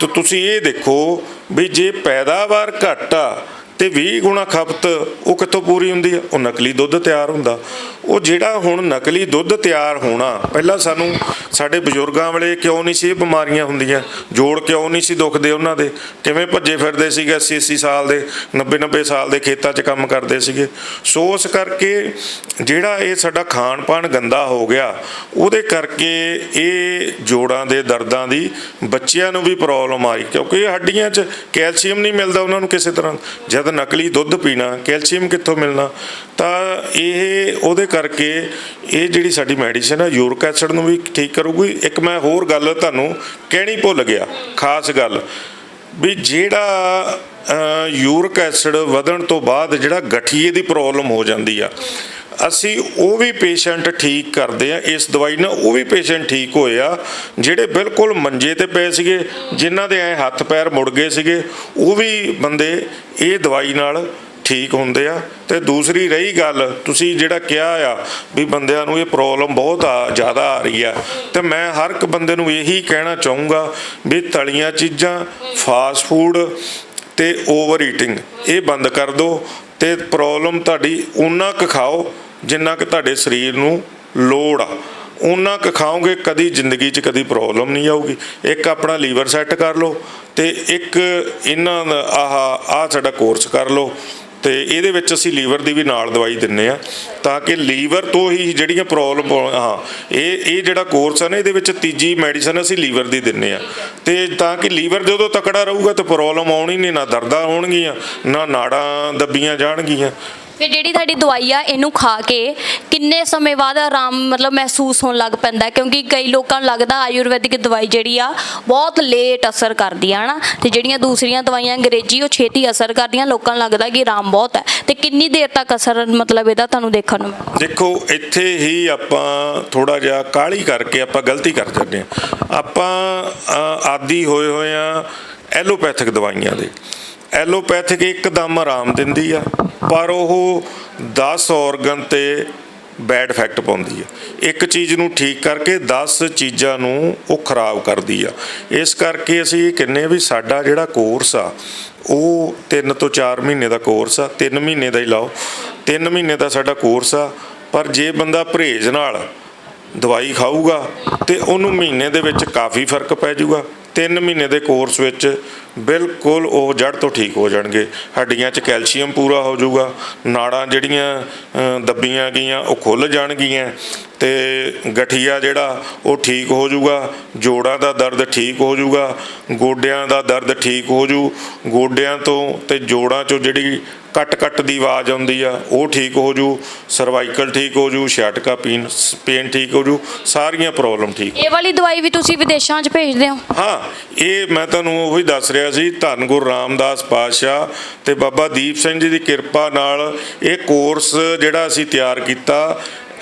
ਤਾਂ ਤੁਸੀਂ ਇਹ ਦੇਖੋ ਵੀ ਜੇ ਪੈਦਾਵਾਰ ਘੱਟ ਆ ਤੇ 20 ਗੁਣਾ ਖਪਤ ਉਹ ਕਿੱਥੋਂ ਪੂਰੀ ਹੁੰਦੀ ਹੈ ਉਹ ਨਕਲੀ ਦੁੱਧ ਤਿਆਰ ਹੁੰਦਾ। ਉਹ ਜਿਹੜਾ ਹੁਣ ਨਕਲੀ ਦੁੱਧ ਤਿਆਰ ਹੋਣਾ, ਪਹਿਲਾਂ ਸਾਨੂੰ ਸਾਡੇ ਬਜ਼ੁਰਗਾਂ ਵਾਲੇ ਕਿਉਂ ਨਹੀਂ ਸੀ ਇਹ ਬਿਮਾਰੀਆਂ ਹੁੰਦੀਆਂ? ਜੋੜ ਕਿਉਂ ਨਹੀਂ ਸੀ ਦੁਖਦੇ ਉਹਨਾਂ ਦੇ? ਕਿਵੇਂ ਭੱਜੇ ਫਿਰਦੇ ਸੀਗੇ 80 80 ਸਾਲ ਦੇ 90 90 ਸਾਲ ਦੇ ਖੇਤਾਂ 'ਚ ਕੰਮ ਕਰਦੇ ਸੀਗੇ? ਸੋ ਉਸ ਕਰਕੇ ਜਿਹੜਾ ਇਹ ਸਾਡਾ ਖਾਣ ਪਾਣ ਗੰਦਾ ਹੋ ਗਿਆ, ਉਹਦੇ ਕਰਕੇ ਇਹ ਜੋੜਾਂ ਦੇ ਦਰਦਾਂ ਦੀ ਬੱਚਿਆਂ ਨੂੰ ਵੀ ਪ੍ਰੋਬਲਮ ਆਈ। ਕਿਉਂਕਿ ਇਹ ਹੱਡੀਆਂ 'ਚ ਕੈਲਸ਼ੀਅਮ ਨਹੀਂ ਮਿਲਦਾ ਉਹਨਾਂ ਨੂੰ ਕਿਸੇ ਤਰ੍ਹਾਂ। ਜਦ ਨਕਲੀ ਦੁੱਧ ਪੀਣਾ, ਕੈਲਸ਼ੀਅਮ ਕਿੱਥੋਂ ਮਿਲਣਾ, ਤਾਂ ਇਹ ਉਹਦੇ ਕਰਕੇ ਇਹ ਜਿਹੜੀ ਸਾਡੀ ਮੈਡੀਸਨ ਹੈ ਯੂਰਿਕ ਐਸਿਡ ਨੂੰ ਵੀ ਠੀਕ ਕਰੂਗੀ। ਇੱਕ ਮੈਂ ਹੋਰ ਗੱਲ ਤੁਹਾਨੂੰ ਕਹਿਣੀ ਭੁੱਲ ਗਿਆ, ਖਾਸ ਗੱਲ, ਵੀ ਜਿਹੜਾ ਯੂਰਿਕ ਐਸਿਡ ਵਧਣ ਤੋਂ ਬਾਅਦ ਜਿਹੜਾ ਗਠੀਏ ਦੀ ਪ੍ਰੋਬਲਮ ਹੋ ਜਾਂਦੀ ਆ, ਅਸੀਂ ਉਹ ਵੀ ਪੇਸ਼ੈਂਟ ਠੀਕ ਕਰਦੇ ਆ, ਇਸ ਦਵਾਈ ਨਾਲ ਉਹ ਵੀ ਪੇਸ਼ੈਂਟ ਠੀਕ ਹੋਏ ਆ, ਜਿਹੜੇ ਬਿਲਕੁਲ ਮੰਜੇ ਤੇ ਪਏ ਸੀਗੇ, ਜਿਨ੍ਹਾਂ ਦੇ ਐ ਹੱਥ ਪੈਰ ਮੁੜ ਗਏ ਸੀਗੇ, ਉਹ ਵੀ ਬੰਦੇ ਇਹ ਦਵਾਈ ਨਾਲ ਠੀਕ ਹੁੰਦੇ ਆ। ਤੇ ਦੂਸਰੀ ਰਹੀ ਗੱਲ, ਤੁਸੀਂ ਜਿਹੜਾ ਕਿਹਾ ਆ ਵੀ ਬੰਦਿਆਂ ਨੂੰ ਇਹ ਪ੍ਰੋਬਲਮ ਬਹੁਤ ਆ, ਜ਼ਿਆਦਾ ਆ ਰਹੀ ਆ, ਤੇ ਮੈਂ ਹਰ ਇੱਕ ਬੰਦੇ ਨੂੰ ਇਹੀ ਕਹਿਣਾ ਚਾਹੂੰਗਾ ਵੀ ਤਲੀਆਂ ਚੀਜ਼ਾਂ, ਫਾਸਟ ਫੂਡ ਤੇ ਓਵਰ ਈਟਿੰਗ ਇਹ ਬੰਦ ਕਰ ਦਿਓ ਤੇ ਪ੍ਰੋਬਲਮ ਤੁਹਾਡੀ ਉਨਾ ਕੁ ਖਾਓ ਜਿੰਨਾ ਕਿ ਤੁਹਾਡੇ ਸਰੀਰ ਨੂੰ ਲੋੜ ਆ। ਉਨਾ ਕੁ ਖਾਓਗੇ ਕਦੀ ਜ਼ਿੰਦਗੀ 'ਚ ਕਦੀ ਪ੍ਰੋਬਲਮ ਨਹੀਂ ਆਊਗੀ। ਇੱਕ ਆਪਣਾ ਲੀਵਰ ਸੈੱਟ ਕਰ ਲਓ ਤੇ ਇੱਕ ਇਹਨਾਂ ਦਾ ਆਹ ਆਹ ਸਾਡਾ ਕੋਰਸ ਕਰ ਲਓ। ਤੇ ਇਹਦੇ ਵਿੱਚ ਅਸੀਂ ਲੀਵਰ ਦੀ ਵੀ ਨਾਲ ਦਵਾਈ ਦਿੰਨੇ ਆ ਤਾਂ ਕਿ ਲੀਵਰ ਤੋਂ ਹੀ ਜਿਹੜੀਆਂ ਪ੍ਰੋਬਲਮ ਹਾਂ, ਇਹ ਇਹ ਜਿਹੜਾ ਕੋਰਸ ਹੈ ਨਾ, ਇਹਦੇ ਵਿੱਚ ਤੀਜੀ ਮੈਡੀਸਨ ਅਸੀਂ ਲੀਵਰ ਦੀ ਦਿੰਨੇ ਆ। ਤੇ ਤਾਂ ਕਿ ਲੀਵਰ ਜਦੋਂ ਤਕੜਾ ਰਹੂਗਾ ਤਾਂ ਪ੍ਰੋਬਲਮ ਆਉਣੀ ਨਹੀਂ, ਨਾ ਦਰਦਾਂ ਹੋਣਗੀਆਂ, ਨਾ ਨਾੜਾਂ ਦੱਬੀਆਂ ਜਾਣਗੀਆਂ। ਫਿਰ ਜਿਹੜੀ ਤੁਹਾਡੀ ਦਵਾਈ ਆ, ਇਹਨੂੰ ਖਾ ਕੇ ਕਿੰਨੇ ਸਮੇਂ ਬਾਅਦ ਆਰਾਮ ਮਤਲਬ ਮਹਿਸੂਸ ਹੋਣ ਲੱਗ ਪੈਂਦਾ ਕਿਉਂਕਿ ਕਈ ਲੋਕਾਂ ਨੂੰ ਲੱਗਦਾ ਆਯੁਰਵੈਦਿਕ ਦਵਾਈ ਜਿਹੜੀ ਆ, ਬਹੁਤ ਲੇਟ ਅਸਰ ਕਰਦੀ ਆ, ਹਨਾ? ਤੇ ਜਿਹੜੀਆਂ ਦੂਸਰੀਆਂ ਦਵਾਈਆਂ ਅੰਗਰੇਜ਼ੀ ਉਹ ਛੇਤੀ ਅਸਰ ਕਰਦੀਆਂ, ਲੋਕਾਂ ਨੂੰ ਲੱਗਦਾ ਕਿ ਆਰਾਮ ਬਹੁਤ ਹੈ। ਤੇ ਕਿੰਨੀ ਦੇਰ ਤੱਕ ਅਸਰ ਮਤਲਬ ਇਹਦਾ ਤੁਹਾਨੂੰ ਦੇਖਣ ਨੂੰ ਦੇਖੋ, ਇੱਥੇ ਹੀ ਆਪਾਂ ਥੋੜਾ ਜਿਹਾ ਕਾਹਲੀ ਕਰਕੇ ਆਪਾਂ ਗਲਤੀ ਕਰ ਜਾਂਦੇ ਆ ਆਪਾਂ ਆਦੀ ਹੋਏ ਹੋਏ ਆ ਐਲੋਪੈਥਿਕ ਦਵਾਈਆਂ ਦੇ। ਐਲੋਪੈਥਿਕ ਇੱਕਦਮ ਆਰਾਮ ਦਿੰਦੀ ਆ, ਪਰ ਉਹ 10 ਆਰਗਨ ਤੇ ਬੈਡ ਇਫੈਕਟ ਪਾਉਂਦੀ ਆ। ਇੱਕ ਚੀਜ਼ ਨੂੰ ਠੀਕ ਕਰਕੇ 10 ਚੀਜ਼ਾਂ ਨੂੰ ਉਹ ਖਰਾਬ ਕਰਦੀ ਆ। ਇਸ ਕਰਕੇ ਅਸੀਂ ਇਹ ਕਹਿੰਨੇ ਵੀ ਸਾਡਾ ਜਿਹੜਾ ਕੋਰਸ ਆ, ਉਹ 3 ਤੋਂ 4 ਮਹੀਨੇ ਦਾ ਕੋਰਸ ਆ। 3 ਮਹੀਨੇ ਦਾ ਹੀ ਲਾਓ 3 ਮਹੀਨੇ ਦਾ ਸਾਡਾ ਕੋਰਸ ਆ, ਪਰ ਜੇ ਬੰਦਾ ਪਰਹੇਜ਼ ਨਾਲ ਦਵਾਈ ਖਾਊਗਾ ਤੇ ਉਹਨੂੰ ਮਹੀਨੇ ਦੇ ਵਿੱਚ ਕਾਫੀ ਫ਼ਰਕ ਪੈ ਜਾਊਗਾ। 3 ਮਹੀਨੇ ਦੇ ਕੋਰਸ ਵਿੱਚ ਬਿਲਕੁਲ ਉਹ ਜੜ ਤੋਂ ਠੀਕ ਹੋ ਜਾਣਗੇ। ਹੱਡੀਆਂ 'ਚ ਕੈਲਸ਼ੀਅਮ ਪੂਰਾ ਹੋ ਜਾਊਗਾ, ਨਾੜਾਂ ਜਿਹੜੀਆਂ ਦੱਬੀਆਂ ਗਈਆਂ, ਉਹ ਖੁੱਲ ਜਾਣਗੀਆਂ ਤੇ ਗਠੀਆ ਜਿਹੜਾ, ਉਹ ਠੀਕ ਹੋ ਜਾਊਗਾ, ਜੋੜਾਂ ਦਾ ਦਰਦ ਠੀਕ ਹੋ ਜਾਊਗਾ, ਗੋਡਿਆਂ ਦਾ ਦਰਦ ਠੀਕ ਹੋ ਜੂ ਗੋਡਿਆਂ ਤੋਂ ਤੇ ਜੋੜਾਂ 'ਚੋਂ ਜਿਹੜੀ ਕੱਟ ਕੱਟ ਦੀ ਆਵਾਜ਼ ਆਉਂਦੀ ਆ ਉਹ ਠੀਕ ਹੋ ਜੂ ਸਰਵਾਈਕਲ ਠੀਕ ਹੋ ਜੂ ਛਾਟਕਾ ਪੀਨ ਪੇਨ ਠੀਕ ਹੋ ਜੂ ਸਾਰੀਆਂ ਪ੍ਰੋਬਲਮ ਠੀਕ ਇਹ ਵਾਲੀ ਦਵਾਈ ਵੀ ਤੁਸੀਂ ਵਿਦੇਸ਼ਾਂ 'ਚ ਭੇਜਦੇ ਹੋ? ਹਾਂ ਇਹ ਮੈਂ ਤੁਹਾਨੂੰ ਉਹੀ ਦੱਸ ਰਿਹਾ ਸੀ ਧੰਨ ਗੁਰੂ ਰਾਮਦਾਸ ਪਾਤਸ਼ਾਹ ਤੇ ਬਾਬਾ ਦੀਪ ਸਿੰਘ ਜੀ ਦੀ ਕਿਰਪਾ ਨਾਲ ਇਹ ਕੋਰਸ ਜਿਹੜਾ ਅਸੀਂ ਤਿਆਰ ਕੀਤਾ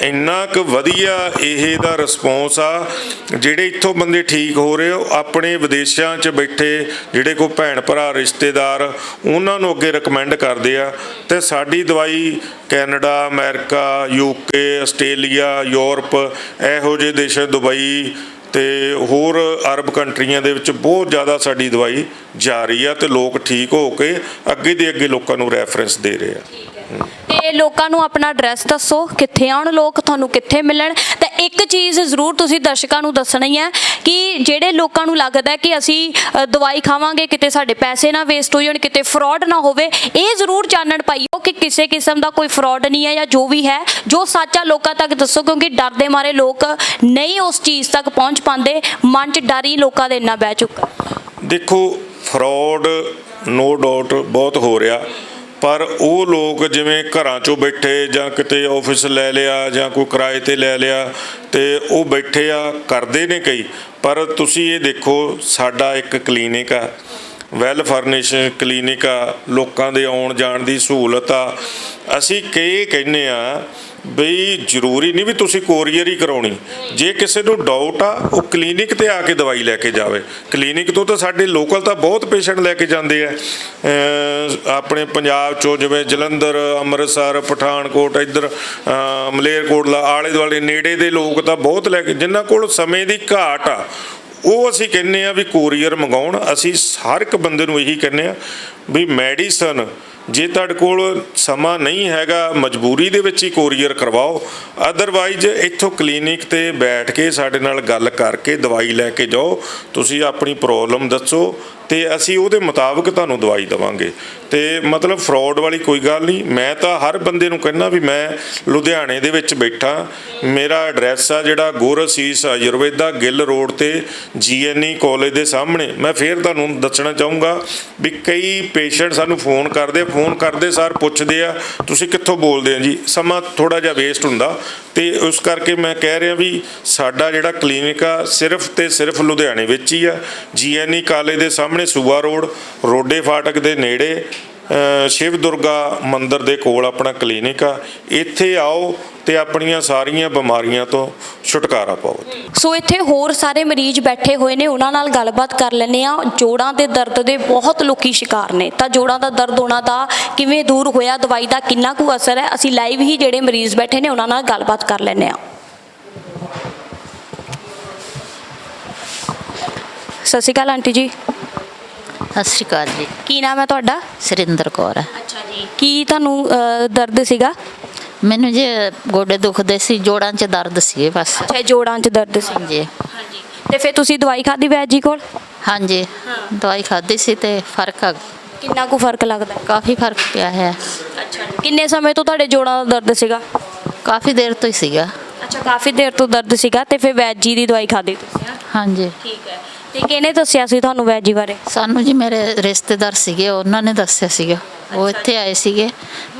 ਇੰਨਾ ਕੁ ਵਧੀਆ ਇਹ ਦਾ ਰਿਸਪੌਂਸ ਆ, ਜਿਹੜੇ ਇੱਥੋਂ ਬੰਦੇ ਠੀਕ ਹੋ ਰਹੇ ਉਹ ਆਪਣੇ ਵਿਦੇਸ਼ਾਂ 'ਚ ਬੈਠੇ ਜਿਹੜੇ ਕੋ ਭੈਣ ਭਰਾ, ਰਿਸ਼ਤੇਦਾਰ, ਉਹਨਾਂ ਨੂੰ ਅੱਗੇ ਰეკਮੈਂਡ ਕਰਦੇ ਆ। ਤੇ ਸਾਡੀ ਦਵਾਈ Canada, America UK Australia, Europe, ਇਹੋ ਜਿਹੇ ਦੇਸ਼ਾਂ ਦੁਬਈ ਤੇ ਹੋਰ ਅਰਬ ਕੰਟਰੀਆਂ ਦੇ ਵਿੱਚ ਬਹੁਤ ਜ਼ਿਆਦਾ ਸਾਡੀ ਦਵਾਈ ਜਾ ਰਹੀ ਆ ਤੇ ਲੋਕ ਠੀਕ ਹੋ ਕੇ ਅੱਗੇ ਦੇ ਅੱਗੇ ਲੋਕਾਂ ਨੂੰ ਰੈਫਰੈਂਸ ਦੇ ਰਹੇ ਆ। ਤੇ ਲੋਕਾਂ ਨੂੰ ਆਪਣਾ ਐਡਰੈਸ ਦੱਸੋ ਕਿੱਥੇ ਆਉਣ ਲੋਕ ਤੁਹਾਨੂੰ ਕਿੱਥੇ ਮਿਲਣ? ਤੇ ਇੱਕ ਚੀਜ਼ ਜ਼ਰੂਰ ਤੁਸੀਂ ਦਰਸ਼ਕਾਂ ਨੂੰ ਦੱਸਣੀ ਹੈ ਕਿ ਜਿਹੜੇ ਲੋਕਾਂ ਨੂੰ ਲੱਗਦਾ ਕਿ ਅਸੀਂ ਅ, ਦਵਾਈ ਖਾਵਾਂਗੇ ਕਿਤੇ ਸਾਡੇ ਪੈਸੇ ਨਾ ਵੇਸਟ ਹੋ ਜਾਣ ਕਿਤੇ ਫਰਾਡ ਨਾ ਹੋਵੇ ਇਹ ਜ਼ਰੂਰ ਚਾਨਣ ਪਾਈਓ ਕਿ ਕਿਸੇ ਕਿਸਮ ਦਾ ਕੋਈ ਫਰਾਡ ਨਹੀਂ ਹੈ ਜਾਂ ਜੋ ਵੀ ਹੈ ਜੋ ਸੱਚ ਆ ਲੋਕਾਂ ਤੱਕ ਦੱਸੋ ਕਿਉਂਕਿ ਡਰ ਦੇ ਮਾਰੇ ਲੋਕ ਨਹੀਂ ਉਸ ਚੀਜ਼ ਤੱਕ ਪਹੁੰਚ ਪਾਉਂਦੇ ਮਨ 'ਚ ਡਰ ਹੀ ਲੋਕਾਂ ਦੇ ਇੰਨਾ ਬਹਿ ਚੁੱਕਾ। ਦੇਖੋ ਫਰਾਡ ਨੋ ਡਾਊਟ ਬਹੁਤ ਹੋ ਰਿਹਾ। ਪਰ ਉਹ ਲੋਕ ਜਿਵੇਂ ਘਰਾਂ 'ਚੋਂ ਬੈਠੇ ਜਾਂ ਕਿਤੇ ਆਫਿਸ ਲੈ ਲਿਆ ਜਾਂ ਕੋਈ ਕਿਰਾਏ ਤੇ ਲੈ ਲਿਆ ਤੇ ਉਹ ਬੈਠੇ ਆ, ਕਰਦੇ ਨੇ ਕਈ। ਪਰ ਤੁਸੀਂ ਇਹ ਦੇਖੋ, ਸਾਡਾ ਇੱਕ ਕਲੀਨਿਕ ਆ ਵੈਲ ਫਰਨਿਸ਼ ਕਲੀਨਿਕ ਆ, ਲੋਕਾਂ ਦੇ ਆਉਣ ਜਾਣ ਦੀ ਸਹੂਲਤ ਆ। ਅਸੀਂ ਕਈ ਕਹਿੰਨੇ ਆ ਬਈ ਜ਼ਰੂਰੀ ਨਹੀਂ ਵੀ ਤੁਸੀਂ ਕੋਰੀਅਰ ਹੀ ਕਰਾਉਣੀ। ਜੇ ਕਿਸੇ ਨੂੰ ਡਾਊਟ ਆ, ਉਹ ਕਲੀਨਿਕ ਤੇ ਆ ਕੇ ਦਵਾਈ ਲੈ ਕੇ ਜਾਵੇ। ਕਲੀਨਿਕ ਤੋਂ ਤਾਂ ਸਾਡੇ ਲੋਕਲ ਤਾਂ ਬਹੁਤ ਪੇਸ਼ੈਂਟ ਲੈ ਕੇ ਜਾਂਦੇ ਆ। ਆਪਣੇ ਪੰਜਾਬ ਚੋਂ ਜਿਵੇਂ ਜਲੰਧਰ, ਅੰਮ੍ਰਿਤਸਰ, ਪਠਾਨਕੋਟ, ਇੱਧਰ, ਅਹ ਮਲੇਰਕੋਟਲਾ ਆਲੇ ਦੁਆਲੇ ਨੇੜੇ ਦੇ ਲੋਕ ਤਾਂ ਬਹੁਤ ਲੈ ਕੇ ਜਿਨ੍ਹਾਂ ਕੋਲ ਸਮੇਂ ਦੀ ਘਾਟ ਆ, ਉਹ ਅਸੀਂ ਕਹਿੰਨੇ ਆ ਵੀ ਕੋਰੀਅਰ ਮੰਗਾਉਣ। ਅਸੀਂ ਹਰ ਇੱਕ ਬੰਦੇ ਨੂੰ ਇਹੀ ਕਹਿੰਨੇ ਆ ਵੀ ਮੈਡੀਸਨ ਜੇ ਤੁਹਾਡੇ ਕੋਲ ਸਮਾਂ ਨਹੀਂ ਹੈਗਾ, ਮਜਬੂਰੀ ਦੇ ਵਿੱਚ ਹੀ ਕੋਰੀਅਰ ਕਰਵਾਓ। ਅਦਰਵਾਈਜ਼ ਇੱਥੋਂ ਕਲੀਨਿਕ ਤੇ ਬੈਠ ਕੇ ਸਾਡੇ ਨਾਲ ਗੱਲ ਕਰਕੇ ਦਵਾਈ ਲੈ ਕੇ ਜਾਓ। ਤੁਸੀਂ ਆਪਣੀ ਪ੍ਰੋਬਲਮ ਦੱਸੋ ਤੇ ਅਸੀਂ ਉਹਦੇ ਮੁਤਾਬਕ ਤੁਹਾਨੂੰ ਦਵਾਈ ਦਵਾਂਗੇ। ਤੇ ਮਤਲਬ ਫਰਾਡ ਵਾਲੀ ਕੋਈ ਗੱਲ ਨਹੀਂ। ਮੈਂ ਤਾਂ ਹਰ ਬੰਦੇ ਨੂੰ ਕਹਿੰਦਾ ਵੀ ਮੈਂ ਲੁਧਿਆਣੇ ਦੇ ਵਿੱਚ ਬੈਠਾ। ਮੇਰਾ ਐਡਰੈਸ ਆ ਜਿਹੜਾ ਗੋਰਸੀਸ ਆਯੁਰਵੇਦਾ ਗਿੱਲ ਰੋਡ ਤੇ ਜੀਐਨਈ ਕਾਲਜ ਦੇ ਸਾਹਮਣੇ। ਮੈਂ ਫੇਰ ਤੁਹਾਨੂੰ ਦੱਸਣਾ ਚਾਹੂੰਗਾ ਵੀ ਕਈ ਪੇਸ਼ੈਂਟ ਸਾਨੂੰ ਫੋਨ ਕਰਦੇ ਫੋਨ ਕਰਦੇ ਸਾਰ ਪੁੱਛਦੇ ਆ, ਤੁਸੀਂ ਕਿੱਥੋਂ ਬੋਲਦੇ ਆ ਜੀ? ਸਮਾਂ ਥੋੜਾ ਜਿਹਾ ਵੇਸਟ ਹੁੰਦਾ। ਤੇ ਉਸ ਕਰਕੇ ਮੈਂ ਕਹਿ ਰਿਹਾ ਵੀ ਸਾਡਾ ਜਿਹੜਾ ਕਲੀਨਿਕ ਆ, ਸਿਰਫ ਤੇ ਸਿਰਫ ਲੁਧਿਆਣੇ ਵਿੱਚ ਹੀ ਆ। ਜੀਐਨਈ ਕਾਲਜ ਦੇ ਸਾਹਮਣੇ ਸੂਆ ਰੋਡ, ਰੋਡੇ ਫਾਟਕ ਦੇ ਨੇੜੇ ਸ਼ਿਵ ਦੁਰਗਾ ਮੰਦਿਰ ਦੇ ਕੋਲ ਆਪਣਾ ਕਲੀਨਿਕ ਆ। ਇੱਥੇ ਆਓ ਤੇ ਆਪਣੀਆਂ ਸਾਰੀਆਂ ਬਿਮਾਰੀਆਂ ਤੋਂ ਛੁਟਕਾਰਾ ਪਾਓ। ਸੋ ਇੱਥੇ ਹੋਰ ਸਾਰੇ ਮਰੀਜ਼ ਬੈਠੇ ਹੋਏ ਨੇ, ਉਹਨਾਂ ਨਾਲ ਗੱਲਬਾਤ ਕਰ ਲੈਂਦੇ ਆ ਜੋੜਾਂ ਦੇ ਦਰਦ ਦੇ ਬਹੁਤ ਲੋਕੀ ਸ਼ਿਕਾਰ ਨੇ। ਤਾਂ ਜੋੜਾਂ ਦਾ ਦਰਦ ਉਹਨਾਂ ਦਾ ਕਿਵੇਂ ਦੂਰ ਹੋਇਆ, ਦਵਾਈ ਦਾ ਕਿੰਨਾ ਕੁ ਅਸਰ ਹੈ, ਅਸੀਂ ਲਾਈਵ ਹੀ ਜਿਹੜੇ ਮਰੀਜ਼ ਬੈਠੇ ਨੇ, ਉਹਨਾਂ ਨਾਲ ਗੱਲਬਾਤ ਕਰ ਲੈਂਦੇ ਆ ਸਤਿ ਸ਼੍ਰੀ ਅਕਾਲ ਆਂਟੀ ਜੀ। ਸਤਿ ਸ਼੍ਰੀ ਅਕਾਲ ਜੀ। ਕੀ ਨਾਮ ਹੈ ਤੁਹਾਡਾ? ਸੁਰਿੰਦਰ ਕੌਰ ਹੈ। ਅੱਛਾ ਜੀ। ਕੀ ਤੁਹਾਨੂੰ ਦਰਦ ਸੀਗਾ? ਮੈਨੂੰ ਜੇ ਗੋਡੇ ਦੁਖਦੇ ਸੀ ਜੋੜਾਂ 'ਚ ਦਰਦ ਸੀ ਬਸ। ਅੱਛਾ ਜੋੜਾਂ 'ਚ ਦਰਦ ਸੀ। ਜੀ ਹਾਂਜੀ। ਤੇ ਫਿਰ ਤੁਸੀਂ ਦਵਾਈ ਖਾਧੀ ਵੈਦ ਜੀ ਕੋਲ? ਹਾਂਜੀ। ਦਵਾਈ ਖਾਧੀ ਸੀ ਤੇ ਫ਼ਰਕ ਆ ਕਿੰਨਾ ਕੁ ਫ਼ਰਕ ਲੱਗਦਾ? ਕਾਫੀ ਫ਼ਰਕ ਪਿਆ ਹੈ। ਅੱਛਾ ਕਿੰਨੇ ਸਮੇਂ ਤੋਂ ਤੁਹਾਡੇ ਜੋੜਾਂ ਦਾ ਦਰਦ ਸੀਗਾ? ਕਾਫੀ ਦੇਰ ਤੋਂ ਹੀ ਸੀਗਾ। ਅੱਛਾ ਕਾਫੀ ਦੇਰ ਤੋਂ ਦਰਦ ਸੀਗਾ ਤੇ ਫਿਰ ਵੈਦ ਜੀ ਦੀ ਦਵਾਈ ਖਾਧੀ ਤੁਸੀਂ ਹਾਂਜੀ। ਠੀਕ ਹੈ। ਤੇ ਕਿਹਨੇ ਦੱਸਿਆ ਸੀ ਤੁਹਾਨੂੰ ਵੈਦ ਜੀ ਬਾਰੇ? ਸਾਨੂੰ ਜੀ ਮੇਰੇ ਰਿਸ਼ਤੇਦਾਰ ਸੀਗੇ ਉਹਨਾਂ ਨੇ ਦੱਸਿਆ ਸੀਗਾ। ਉਹ ਇੱਥੇ ਆਏ ਸੀਗੇ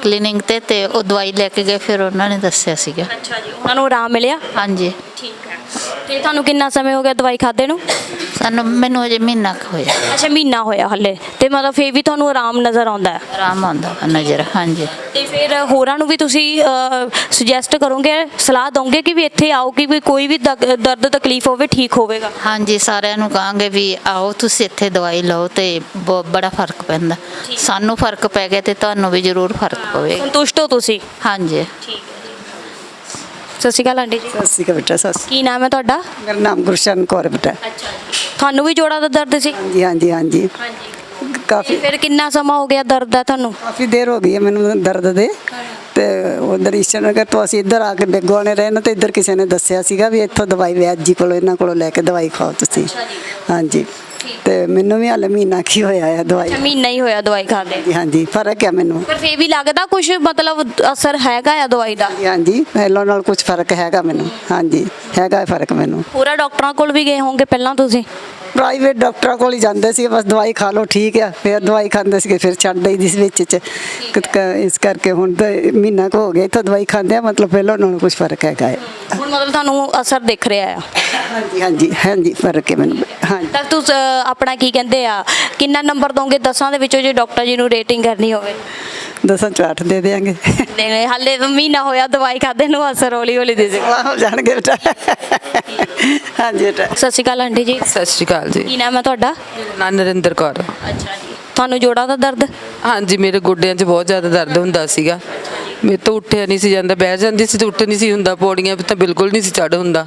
ਕਲੀਨਿਕ ਤੇ ਤੇ ਉਹ ਦਵਾਈ ਲੈ ਕੇ ਗਏ ਫਿਰ ਉਹਨਾਂ ਨੇ ਦੱਸਿਆ ਸੀਗਾ। ਅੱਛਾ ਜੀ ਉਹਨਾਂ ਨੂੰ ਆਰਾਮ ਮਿਲਿਆ? ਹਾਂਜੀ। ਠੀਕ ਹੈ। ਤੇ ਤੁਹਾਨੂੰ ਕਿੰਨਾ ਸਮੇਂ ਹੋ ਗਿਆ ਦਵਾਈ ਖਾਦੇ ਨੂੰ? ਸਾਨੂੰ ਮੈਨੂੰ ਅਜੇ ਮਹੀਨਾ ਕੁ ਹੋਇਆ। ਅੱਛਾ ਮਹੀਨਾ ਹੋਇਆ ਹੱਲੇ। ਤੇ ਮਤਲਬ ਫੇਰ ਵੀ ਤੁਹਾਨੂੰ ਆਰਾਮ ਨਜ਼ਰ ਆਉਂਦਾ ਹੈ? ਆਰਾਮ ਆਉਂਦਾ ਵਾ ਨਜ਼ਰ ਹਾਂਜੀ। ਤੇ ਫਿਰ ਹੋਰਾਂ ਨੂੰ ਵੀ ਤੁਸੀਂ ਸੁਜੈਸਟ ਕਰੋਗੇ ਸਲਾਹ ਦੋਗੇ ਕਿ ਵੀ ਇੱਥੇ ਆਓ ਕਿ ਵੀ ਕੋਈ ਵੀ ਦਗ- ਦਰਦ ਤਕਲੀਫ ਹੋਵੇ ਠੀਕ ਹੋਵੇਗਾ? ਹਾਂਜੀ ਸਾਰਿਆਂ ਨੂੰ ਕਹਾਂਗੇ ਵੀ ਆਓ ਤੁਸੀਂ ਇੱਥੇ ਦਵਾਈ ਲਓ ਤੇ ਬ- ਬੜਾ ਫ਼ਰਕ ਪੈਂਦਾ। ਸਾਨੂੰ ਫ਼ਰਕ ਪੈ ਗਿਆ ਤੇ ਤੁਹਾਨੂੰ ਵੀ ਜ਼ਰੂਰ ਫ਼ਰਕ ਪਵੇਗਾ। ਸੰਤੁਸ਼ਟ ਹੋ ਤੁਸੀਂ? ਹਾਂਜੀ। ਠੀਕ ਸਤਿ ਸ਼੍ਰੀ ਅਕਾਲ ਆਂਟੀ ਜੀ। ਸਤਿ ਸ਼੍ਰੀ ਅਕਾਲ ਬੇਟਾ ਸਤਿ ਸ਼੍ਰੀ ਕੀ ਨਾਮ ਹੈ ਤੁਹਾਡਾ? ਅਕਾਲ। ਮੇਰਾ ਨਾਮ ਗੁਰਸ਼ਨ ਕੌਰ ਬੇਟਾ। ਅੱਛਾ ਤੁਹਾਨੂੰ ਵੀ ਜੋੜਾਂ ਦਾ ਦਰਦ ਸੀ? ਹਾਂਜੀ ਹਾਂਜੀ ਹਾਂਜੀ। ਹਾਂਜੀ। ਕਾਫੀ ਫਿਰ ਕਿੰਨਾ ਸਮਾਂ ਹੋ ਗਿਆ ਦਰਦ ਦਾ ਤੁਹਾਨੂੰ? ਕਾਫੀ ਦੇਰ ਹੋ ਗਈ ਹੈ ਮੈਨੂੰ ਦਰਦ ਦੇ। ਤੇ ਉਧਰ ਈਸ਼ਨਗਰ ਤੋਂ ਅਸੀਂ ਇੱਧਰ ਆ ਕੇ ਬੇਗੋਣੇ ਰਹੇ ਨਾ ਤੇ ਇੱਧਰ ਕਿਸੇ ਨੇ ਦੱਸਿਆ ਸੀਗਾ ਵੀ ਇੱਥੋਂ ਦਵਾਈ ਵੈਦ ਜੀ ਕੋਲੋਂ ਇਹਨਾਂ ਕੋਲੋਂ ਲੈ ਕੇ ਦਵਾਈ ਖਾਓ ਤੁਸੀਂ। ਹਾਂਜੀ। ਤੇ ਮੈਨੂੰ ਵੀ ਹਾਲੇ ਮਹੀਨਾ ਕੀ ਹੋਇਆ ਹੈ ਦਵਾਈ। ਮਹੀਨਾ ਹੀ ਹੋਇਆ ਦਵਾਈ ਖਾਦੇ। ਹਾਂਜੀ, ਹਾਂਜੀ ਫ਼ਰਕ ਹੈ ਮੈਨੂੰ। ਪਰ ਫੇਰ ਵੀ ਲੱਗਦਾ ਕੁਝ ਮਤਲਬ ਅਸਰ ਹੈਗਾ ਆ ਦਵਾਈ ਦਾ? ਹਾਂਜੀ, ਹਾਂਜੀ ਪਹਿਲਾਂ ਨਾਲ ਕੁਝ ਫ਼ਰਕ ਹੈਗਾ ਮੈਨੂੰ। ਹਾਂਜੀ ਹੈਗਾ ਫ਼ਰਕ ਮੈਨੂੰ। ਪੂਰਾ ਡਾਕਟਰਾਂ ਕੋਲ ਵੀ ਗਏ ਹੋਵੋਗੇ ਪਹਿਲਾਂ ਤੁਸੀਂ? ਪ੍ਰਾਈਵੇਟ ਡਾਕਟਰਾਂ ਕੋਲ ਹੀ ਜਾਂਦੇ ਸੀ ਬਸ ਦਵਾਈ ਖਾ ਲਓ ਠੀਕ ਆ ਫਿਰ ਦਵਾਈ ਖਾਂਦੇ ਸੀਗੇ ਫਿਰ ਛੱਡ ਦਈਦੀ ਸੀ ਵਿੱਚ ਚ। ਇਸ ਕਰਕੇ ਹੁਣ ਤਾਂ ਮਹੀਨਾ ਕੁ ਹੋ ਗਿਆ ਇੱਥੋਂ ਦਵਾਈ ਖਾਂਦੇ ਆ ਮਤਲਬ ਪਹਿਲਾਂ ਨਾਲੋਂ ਕੁਝ ਫ਼ਰਕ ਹੈਗਾ ਹੈ ਹੁਣ ਮਤਲਬ ਤੁਹਾਨੂੰ ਅਸਰ ਦਿਖ ਰਿਹਾ ਆ। ਹਾਂਜੀ ਹਾਂਜੀ ਹਾਂਜੀ ਫ਼ਰਕ ਹੈ ਮੈਨੂੰ ਹਾਂਜੀ। ਤਾਂ ਤੁਸੀਂ ਆਪਣਾ ਕੀ ਕਹਿੰਦੇ ਆ ਕਿੰਨਾ ਨੰਬਰ ਦੋਗੇ 10 ਦੇ ਵਿੱਚੋਂ ਜੇ ਡਾਕਟਰ ਜੀ ਨੂੰ ਰੇਟਿੰਗ ਕਰਨੀ ਹੋਵੇ? ਦਸਾਂ ਚ ਅੱਠ ਦੇ ਦੇਾਂਗੇ ਦੇ ਹਾਲੇ ਮਹੀਨਾ ਹੋਇਆ ਦਵਾਈ ਖਾਦੇ ਨੂੰ ਅਸਰ ਹੌਲੀ ਹੌਲੀ ਦੇ ਦੇ। ਹੋ ਜਾਣਗੇ ਬੇਟਾ। ਹਾਂਜੀ ਬੇਟਾ। ਸਤਿ ਸ਼੍ਰੀ ਅਕਾਲ ਆਂਟੀ ਜੀ। ਸਤਿ ਸ਼੍ਰੀ ਅਕਾਲ ਜੀ। ਕੀ ਨਾਮ ਹੈ ਤੁਹਾਡਾ? ਨਾਂ ਨਰਿੰਦਰ ਕੌਰ। ਅੱਛਾ ਜੀ। ਤੁਹਾਨੂੰ ਜੋੜਾਂ ਦਾ ਦਰਦ? ਹਾਂਜੀ ਮੇਰੇ ਗੋਡਿਆਂ 'ਚ ਬਹੁਤ ਜ਼ਿਆਦਾ ਦਰਦ ਹੁੰਦਾ ਸੀਗਾ। ਮੇਰੇ ਤੋਂ ਉੱਠਿਆ ਨਹੀਂ ਸੀ ਜਾਂਦਾ ਬਹਿ ਜਾਂਦੀ ਸੀ ਤੇ ਉੱਠ ਨਹੀਂ ਸੀ ਹੁੰਦਾ ਪੌੜੀਆਂ ਤਾਂ ਬਿਲਕੁਲ ਨਹੀਂ ਸੀ ਚੜ ਹੁੰਦਾ।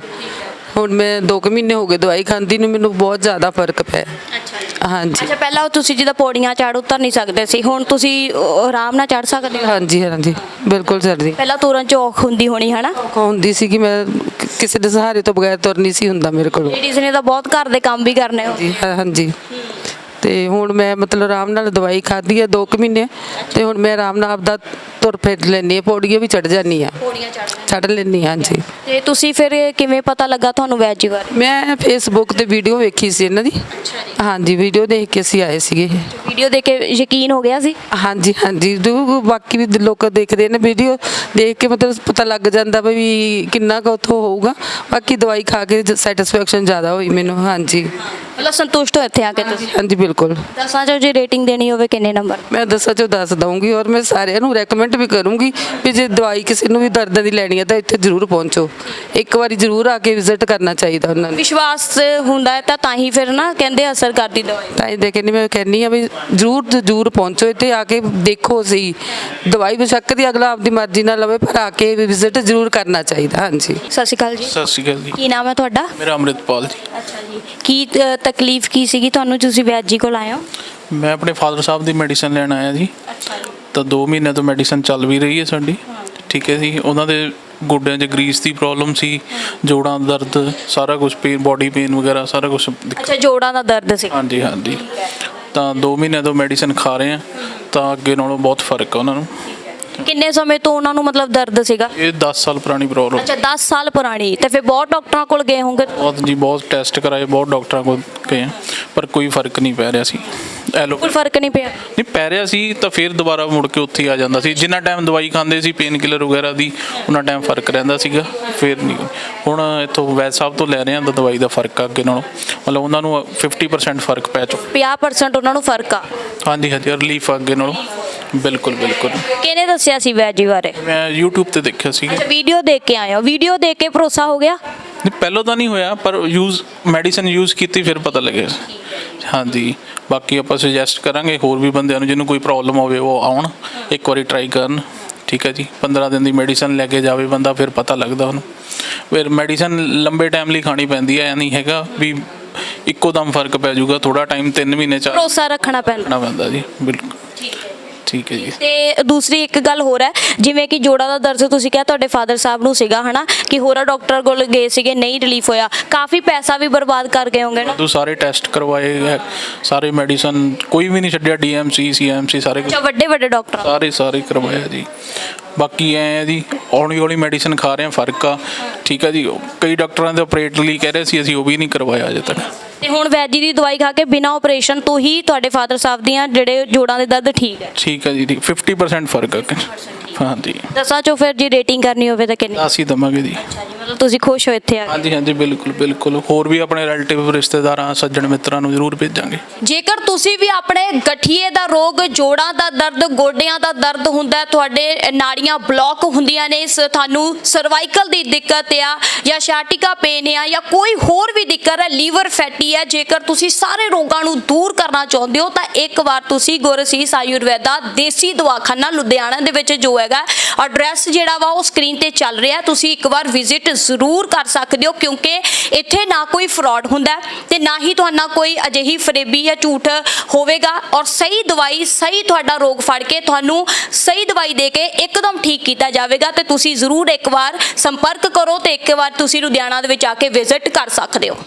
ਹੁਣ ਮੈਂ 2 ਮਹੀਨੇ ਹੋ ਗਏ ਦਵਾਈ ਖਾਂਦੀ ਨੂੰ ਮੈਨੂੰ ਬਹੁਤ ਜ਼ਿਆਦਾ ਫ਼ਰਕ ਪਿਆ। ਅੱਛਾ ਹਾਂਜੀ। ਅੱਛਾ ਪਹਿਲਾਂ ਤੁਸੀਂ ਜਿਹਦਾ ਪੌੜੀਆਂ ਚੜ੍ਹ ਉਤਰ ਨਹੀਂ ਸਕਦੇ ਸੀ ਹੁਣ ਤੁਸੀਂ ਆਰਾਮ ਨਾਲ ਚੜ੍ਹ ਸਕਦੇ ਹੋ? ਹਾਂਜੀ ਹਾਂਜੀ। ਬਿਲਕੁਲ ਸਰਦੀ ਪਹਿਲਾਂ ਤੁਰਨ ਚ ਔਖ ਹੁੰਦੀ ਹੋਣੀ ਹਨਾ? ਹੁੰਦੀ ਸੀ ਕਿ ਮੈਂ ਕਿਸੇ ਦੇ ਸਹਾਰੇ ਤੋਂ ਬਗੈਰ ਤੁਰ ਨਹੀਂ ਸੀ ਹੁੰਦਾ ਮੇਰੇ ਕੋਲ। ਲੇਡੀਜ਼ ਨੇ ਤਾਂ ਬਹੁਤ ਘਰ ਦੇ ਕੰਮ ਵੀ ਕਰਨੇ ਹੋ। ਜੀ ਹਾਂ- ਹਾਂਜੀ। ਤੇ ਹੁਣ ਮੈਂ ਮਤਲਬ ਆਰਾਮ ਨਾਲ ਦਵਾਈ ਖਾਧੀ ਹੈ 2 ਮਹੀਨੇ ਤੇ ਹੁਣ ਮੈਂ ਆਰਾਮ ਨਾਲ ਆਪਦਾ ਤੁਰ ਫਿਰ ਲੈਣੀ ਹੈ ਪੌੜੀਆਂ ਵੀ ਚੜ ਜਾਨੀ ਆ। ਪੌੜੀਆਂ ਚੜ੍ਹਦੇ ਚੜ ਲੈਣੀ ਹਾਂਜੀ। ਤੇ ਤੁਸੀਂ ਫਿਰ ਕਿਵੇਂ ਪਤਾ ਲੱਗਾ ਤੁਹਾਨੂੰ ਵੈਜ ਬਾਰੇ? ਮੈਂ ਫੇਸਬੁੱਕ ਤੇ ਵੀਡੀਓ ਵੇਖੀ ਸੀ ਇਹਨਾਂ ਦੀ। ਹਾਂਜੀ ਵੀਡੀਓ ਦੇਖ ਕੇ ਅਸੀਂ ਆਏ ਸੀਗੇ। ਵੀਡੀਓ ਦੇਖ ਕੇ ਯਕੀਨ ਹੋ ਗਿਆ ਸੀ? ਹਾਂਜੀ ਹਾਂਜੀ। ਜੋ ਬਾਕੀ ਵੀ ਲੋਕ ਦੇਖਦੇ ਨੇ ਵੀਡੀਓ ਦੇਖ ਕੇ ਮਤਲਬ ਪਤਾ ਲੱਗ ਜਾਂਦਾ ਵੀ ਕਿੰਨਾ ਕੁ ਉੱਥੋਂ ਹੋਊਗਾ। ਬਾਕੀ ਦਵਾਈ ਖਾ ਕੇ ਸੈਟੀਸਫੈਕਸ਼ਨ ਜ਼ਿਆਦਾ ਹੋਈ ਮੈਨੂੰ ਹਾਂਜੀ। ਮਤਲਬ ਸੰਤੁਸ਼ਟ ਹੋ ਇੱਥੇ ਆ ਕੇ ਤੁਸੀਂ? ਹਾਂਜੀ ਬਿਲਕੁਲ। ਦਸਾਂ ਚੋਂ ਜੇ ਰੇਟਿੰਗ ਦੇਣੀ ਹੋਵੇ ਕਿੰਨੇ ਨੰਬਰ ਮੈਂ ਦਸਾਂ ਚੋਂ ਦੱਸ ਦਊਂਗੀ ਔਰ ਮੈਂ ਸਾਰਿਆਂ ਨੂੰ ਰეკਮੈਂਡ ਵੀ ਕਰੂੰਗੀ ਵੀ ਜੇ ਦਵਾਈ ਕਿਸੇ ਨੂੰ ਵੀ ਦਰਦਾਂ ਦੀ ਲੈਣੀ ਹੈ ਤਾਂ ਇੱਥੇ ਜ਼ਰੂਰ ਪਹੁੰਚੋ। ਇੱਕ ਵਾਰੀ ਜ਼ਰੂਰ ਆ ਕੇ ਵਿਜ਼ਿਟ ਕਰਨਾ ਚਾਹੀਦਾ ਉਹਨਾਂ ਨੂੰ। ਵਿਸ਼ਵਾਸ ਹੁੰਦਾ ਹੈ ਤਾਂ ਤਾਂ ਹੀ ਫਿਰ ਨਾ ਕਹਿੰਦੇ ਅਸਰ ਕਰਦੀ ਦਵਾਈ। ਤਾਂ ਇਹ ਦੇਖੇ ਨਹੀਂ ਮੈਂ ਕਹਿੰਨੀ ਆ ਵੀ ਜ਼ਰੂਰ ਜ਼ਰੂਰ ਪਹੁੰਚੋ ਇੱਥੇ ਆ ਕੇ ਦੇਖੋ ਸਹੀ। ਦਵਾਈ ਬੇਸ਼ੱਕ ਦੀ ਅਗਲਾ ਆਪਦੀ ਮਰਜ਼ੀ ਨਾਲ ਲਵੇ ਪਰ ਆ ਕੇ ਵਿਜ਼ਿਟ ਜ਼ਰੂਰ ਕਰਨਾ ਚਾਹੀਦਾ ਹਾਂਜੀ। ਸਤਿ ਸ਼੍ਰੀ ਅਕਾਲ ਜੀ। ਸਤਿ ਸ਼੍ਰੀ ਅਕਾਲ ਜੀ। ਕੀ ਨਾਮ ਹੈ ਤੁਹਾਡਾ? ਮੇਰਾ ਅੰਮ੍ਰਿਤਪਾਲ ਜੀ। ਅੱਛਾ ਜੀ। ਕੀ ਅ, ਤਕਲੀਫ ਕੀ ਸੀਗੀ ਤੁਹਾਨੂੰ? ਤੁਸੀਂ ਵੈਦ ਜੀ ਕੋਲ ਆਏ ਹੋ? ਮੈਂ ਆਪਣੇ ਫਾਦਰ ਸਾਹਿਬ ਦੀ ਮੈਡੀਸਨ ਲੈਣ ਆਇਆ ਜੀ। ਅੱਛਾ ਜੀ। ਤਾਂ 2 ਮਹੀਨੇ ਤੋਂ ਮੈਡੀਸਨ ਚੱਲ ਵੀ ਰਹੀ ਹੈ ਸਾਡੀ। ਠੀਕ ਹੈ ਜੀ ਉਹਨਾਂ ਦੇ ਗੋਡਿਆਂ 'ਚ ਗਰੀਸ ਦੀ ਪ੍ਰੋਬਲਮ ਸੀ ਜੋੜਾਂ ਦਾ ਦਰਦ ਸਾਰਾ ਕੁਝ ਪੇਨ ਬਾਡੀ ਪੇਨ ਵਗੈਰਾ ਸਾਰਾ ਕੁਝ ਅੱਛਾ ਜੋੜਾਂ ਦਾ ਦਰਦ ਸੀ। ਹਾਂਜੀ ਹਾਂਜੀ। ਤਾਂ 2 ਮਹੀਨੇ ਤੋਂ ਮੈਡੀਸਨ ਖਾ ਰਹੇ ਆ ਤਾਂ ਅੱਗੇ ਨਾਲੋਂ ਬਹੁਤ ਫ਼ਰਕ ਆ ਉਹਨਾਂ ਨੂੰ। ਕਿੰਨੇ ਸਮੇਂ ਤੋਂ ਉਹਨਾਂ ਨੂੰ ਮਤਲਬ ਦਰਦ ਸੀਗਾ? ਇਹ 10 ਸਾਲ ਪੁਰਾਣੀ ਪ੍ਰੋਬਲਮ ਅੱਛਾ 10 ਸਾਲ ਪੁਰਾਣੀ। ਤੇ ਫਿਰ ਬਹੁਤ ਡਾਕਟਰਾਂ ਕੋਲ ਗਏ ਹੋਵੋਗੇ? ਬਹੁਤ ਜੀ ਬਹੁਤ ਟੈਸਟ ਕਰਾਏ ਬਹੁਤ ਡਾਕਟਰਾਂ ਕੋਲ ਗਏ ਪਰ ਕੋਈ ਫ਼ਰਕ ਨਹੀਂ ਪੈ ਰਿਹਾ ਸੀ। ਐਲੋ ਕੋਈ ਫ਼ਰਕ ਨਹੀਂ ਪਿਆ। ਨਹੀਂ ਪੈ ਰਿਹਾ ਸੀ ਤਾਂ ਫਿਰ ਦੁਬਾਰਾ ਮੁੜ ਕੇ ਉੱਥੇ ਆ ਜਾਂਦਾ ਸੀ। ਜਿੰਨਾ ਟਾਈਮ ਦਵਾਈ ਖਾਂਦੇ ਸੀ ਪੇਨ ਕਿਲਰ ਵਗੈਰਾ ਦੀ ਉਹਨਾਂ ਟਾਈਮ ਫ਼ਰਕ ਰਹਿੰਦਾ ਸੀਗਾ ਫਿਰ ਨਹੀਂ। ਹੁਣ ਇੱਥੋਂ ਵੈਦ ਸਾਹਿਬ ਤੋਂ ਲੈ ਰਹੇ ਹਾਂ ਤਾਂ ਦਵਾਈ ਦਾ ਫ਼ਰਕ ਆ ਅੱਗੇ ਨਾਲੋਂ। ਮਤਲਬ ਉਹਨਾਂ ਨੂੰ 50% ਫ਼ਰਕ ਪੈ ਚੁੱਕਾ 50% ਉਹਨਾਂ ਨੂੰ ਫ਼ਰਕ ਆ। ਹਾਂਜੀ ਹਾਂਜੀ ਰਿਲੀਫ ਆ ਅੱਗੇ ਨਾਲੋਂ। ਬਿਲਕੁਲ ਬਿਲਕੁਲ। ਕਿਹਨੇ ਦੱਸਿਆ ਸੀ ਵੈਦ ਜੀ ਬਾਰੇ? ਮੈਂ YouTube ਤੇ ਦੇਖਿਆ ਸੀ। ਅੱਛਾ ਵੀਡੀਓ ਦੇਖ ਕੇ ਆਏ ਹੋ। ਵੀਡੀਓ ਦੇਖ ਕੇ ਭਰੋਸਾ ਹੋ ਗਿਆ? ਨਹੀਂ ਪਹਿਲਾਂ ਤਾਂ ਨਹੀਂ ਹੋਇਆ ਪਰ ਯੂਜ਼ ਮੈਡੀਸਨ ਯੂਜ਼ ਕੀਤੀ ਫਿਰ ਪਤਾ ਲੱਗਿਆ। ਹਾਂਜੀ। ਬਾਕੀ ਆਪਾਂ ਸੁਜੈਸਟ ਕਰਾਂਗੇ ਹੋਰ ਵੀ ਬੰਦਿਆਂ ਨੂੰ ਜਿਹਨੂੰ ਕੋਈ ਪ੍ਰੋਬਲਮ ਹੋਵੇ ਉਹ ਆਉਣ। ਇੱਕ ਵਾਰੀ ਟਰਾਈ ਕਰਨ। ਠੀਕ ਹੈ ਜੀ। 15 ਦਿਨ ਦੀ ਮੈਡੀਸਨ ਲੈ ਕੇ ਜਾਵੇ ਬੰਦਾ ਫਿਰ ਪਤਾ ਲੱਗਦਾ ਉਹਨੂੰ। ਫਿਰ ਮੈਡੀਸਨ ਲੰਬੇ ਟਾਈਮ ਲਈ ਖਾਣੀ ਪੈਂਦੀ ਹੈ ਨਹੀਂ ਹੈਗਾ ਵੀ ਇੱਕੋ ਦਮ ਫ਼ਰਕ ਪੈ ਜਾਊਗਾ। ਥੋੜਾ ਟਾਈਮ 3 ਮਹੀਨੇ ਚ ਭਰੋਸਾ ਰੱਖਣਾ ਪੈਂਦਾ। ਰੱਖਣਾ ਪੈਂਦਾ ਜੀ ਬਿਲਕੁਲ। ਠੀਕ ਹੈ। ਜੀ। ਤੇ ਦੂਸਰੀ ਇੱਕ ਗੱਲ ਹੋਰ ਹੈ ਜਿਵੇਂ ਕਿ ਜੋੜਾਂ ਦਾ ਦਰਦ ਤੁਸੀਂ ਕਿਹਾ ਤੁਹਾਡੇ ਫਾਦਰ ਸਾਹਿਬ ਨੂੰ ਸੀਗਾ ਹਨਾ? ਕਿ ਹੋਰਾਂ ਡਾਕਟਰ ਕੋਲ ਗਏ ਸੀਗੇ ਨਹੀਂ ਰਿਲੀਫ ਹੋਇਆ। ਕਾਫੀ ਪੈਸਾ ਵੀ ਬਰਬਾਦ ਕਰ ਗਏ ਹੋਗੇ ਨਾ? ਤੂੰ ਸਾਰੇ ਟੈਸਟ ਕਰਵਾਏ ਹੈ, ਸਾਰੇ ਮੈਡੀਸਨ ਕੋਈ ਵੀ ਨਹੀਂ ਛੱਡਿਆ ਡੀਐਮਸੀ ਸੀਐਮਸੀ ਸਾਰੇ ਅੱਛਾ ਵੱਡੇ ਵੱਡੇ ਡਾਕਟਰ ਸਾਰੇ ਸਾਰੇ ਕਰਵਾਇਆ ਜੀ। ਬਾਕੀ ਐ ਹੈ ਜੀ ਹੌਲੀ ਹੌਲੀ ਮੈਡੀਸਨ ਖਾ ਰਹੇ ਆ ਫ਼ਰਕ ਆ। ਠੀਕ ਹੈ ਜੀ ਕਈ ਡਾਕਟਰਾਂ ਦੇ ਆਪਰੇਟ ਲਈ ਕਹਿ ਰਹੇ ਸੀ ਅਸੀਂ ਉਹ ਵੀ ਨਹੀਂ ਕਰਵਾਇਆ ਅਜੇ ਤੱਕ। ਤੇ ਹੁਣ ਵੈਜੀ ਦੀ ਦਵਾਈ ਖਾ ਕੇ ਬਿਨਾਂ ਆਪਰੇਸ਼ਨ ਤੋਂ ਹੀ ਤੁਹਾਡੇ ਫਾਦਰ ਸਾਹਿਬ ਦੀਆਂ ਜਿਹੜੇ ਜੋੜਾਂ ਦੇ ਦਰਦ ਠੀਕ ਹੈ। ਠੀਕ ਹੈ ਜੀ ਠੀਕ 50% ਫ਼ਰਕ ਆ। ਹਾਂਜੀ। ਦਸਾਂ ਚੋਂ ਫਿਰ ਜੇ ਰੇਟਿੰਗ ਕਰਨੀ ਹੋਵੇ ਤਾਂ ਕਿੰਨੀ? ਅਸੀਂ ਦਵਾਂਗੇ ਜੀ। ਅੱਛਾ ਜੀ ਮਤਲਬ ਤੁਸੀਂ ਖੁਸ਼ ਹੋ ਇੱਥੇ ਆ ਕੇ? ਹਾਂਜੀ ਹਾਂਜੀ ਬਿਲਕੁਲ ਬਿਲਕੁਲ। ਹੋਰ ਵੀ ਆਪਣੇ ਰਿਲੇਟਿਵ ਰਿਸ਼ਤੇਦਾਰਾਂ ਸੱਜਣ ਮਿੱਤਰਾਂ ਨੂੰ ਜ਼ਰੂਰ ਭੇਜਾਂਗੇ। ਜੇਕਰ ਤੁਸੀਂ ਵੀ ਆਪਣੇ ਗਠੀਏ ਦਾ ਰੋਗ ਜੋੜਾਂ ਦਾ ਦਰਦ ਗੋਡਿਆਂ ਦਾ ਦਰਦ ਹੁੰਦਾ ਹੈ, ਤੁਹਾਡੇ ਨਾੜੀਆਂ ਬਲੌਕ ਹੁੰਦੀਆਂ ਨੇ ਸ- ਤੁਹਾਨੂੰ ਸਰਵਾਈਕਲ ਦੀ ਦਿੱਕਤ ਆ ਜਾਂ ਸ਼ਾਟਿਕਾ ਪੇਨ ਆ ਜਾਂ ਕੋਈ ਹੋਰ ਵੀ ਦਿੱਕਤ ਹੈ ਲੀਵਰ ਫੈਟੀ ਹੈ ਜੇਕਰ ਤੁਸੀਂ ਸਾਰੇ ਰੋਗਾਂ ਨੂੰ ਦੂਰ ਕਰਨਾ ਚਾਹੁੰਦੇ ਹੋ ਤਾਂ ਇੱਕ ਵਾਰ ਤੁਸੀਂ ਗੁਰਸੀਸ ਆਯੁਰਵੈਦਾ ਦੇਸੀ ਦਵਾਖਾਨਾ ਲੁਧਿਆਣਾ ਦੇ ਵਿੱਚ ਜੋ ਹੈਗਾ ਐਡਰੈਸ ਜਿਹੜਾ ਵਾ ਉਹ ਸਕਰੀਨ ਤੇ ਚੱਲ ਰਿਹਾ। ਤੁਸੀਂ ਇੱਕ ਵਾਰ ਵਿਜ਼ਿਟ ਜ਼ਰੂਰ ਕਰ ਸਕਦੇ ਹੋ ਕਿਉਂਕਿ ਇੱਥੇ ਨਾ ਕੋਈ ਫਰਾਡ ਹੁੰਦਾ ਹੈ ਤੇ ਨਾ ਹੀ ਤੁਹਾਨੂੰ ਕੋਈ ਅਜਿਹੀ ਫਰੇਬੀ ਜਾਂ ਝੂਠ ਹੋਵੇਗਾ ਔਰ ਸਹੀ ਦਵਾਈ, ਸਹੀ ਤੁਹਾਡਾ ਰੋਗ ਫੜ ਕੇ ਤੁਹਾਨੂੰ ਸਹੀ ਦਵਾਈ ਦੇ ਕੇ ਇੱਕਦਮ ਠੀਕ ਕੀਤਾ ਜਾਵੇਗਾ ਤੇ ਤੁਸੀਂ ਜ਼ਰੂਰ ਇੱਕ ਵਾਰ ਸੰਪਰਕ ਕਰੋ ਤੇ ਇੱਕ ਵਾਰ ਤੁਸੀਂ ਲੁਧਿਆਣਾ ਦੇ ਵਿੱਚ ਆ ਕੇ ਵਿਜ਼ਿਟ ਕਰ ਸਕਦੇ ਹੋ।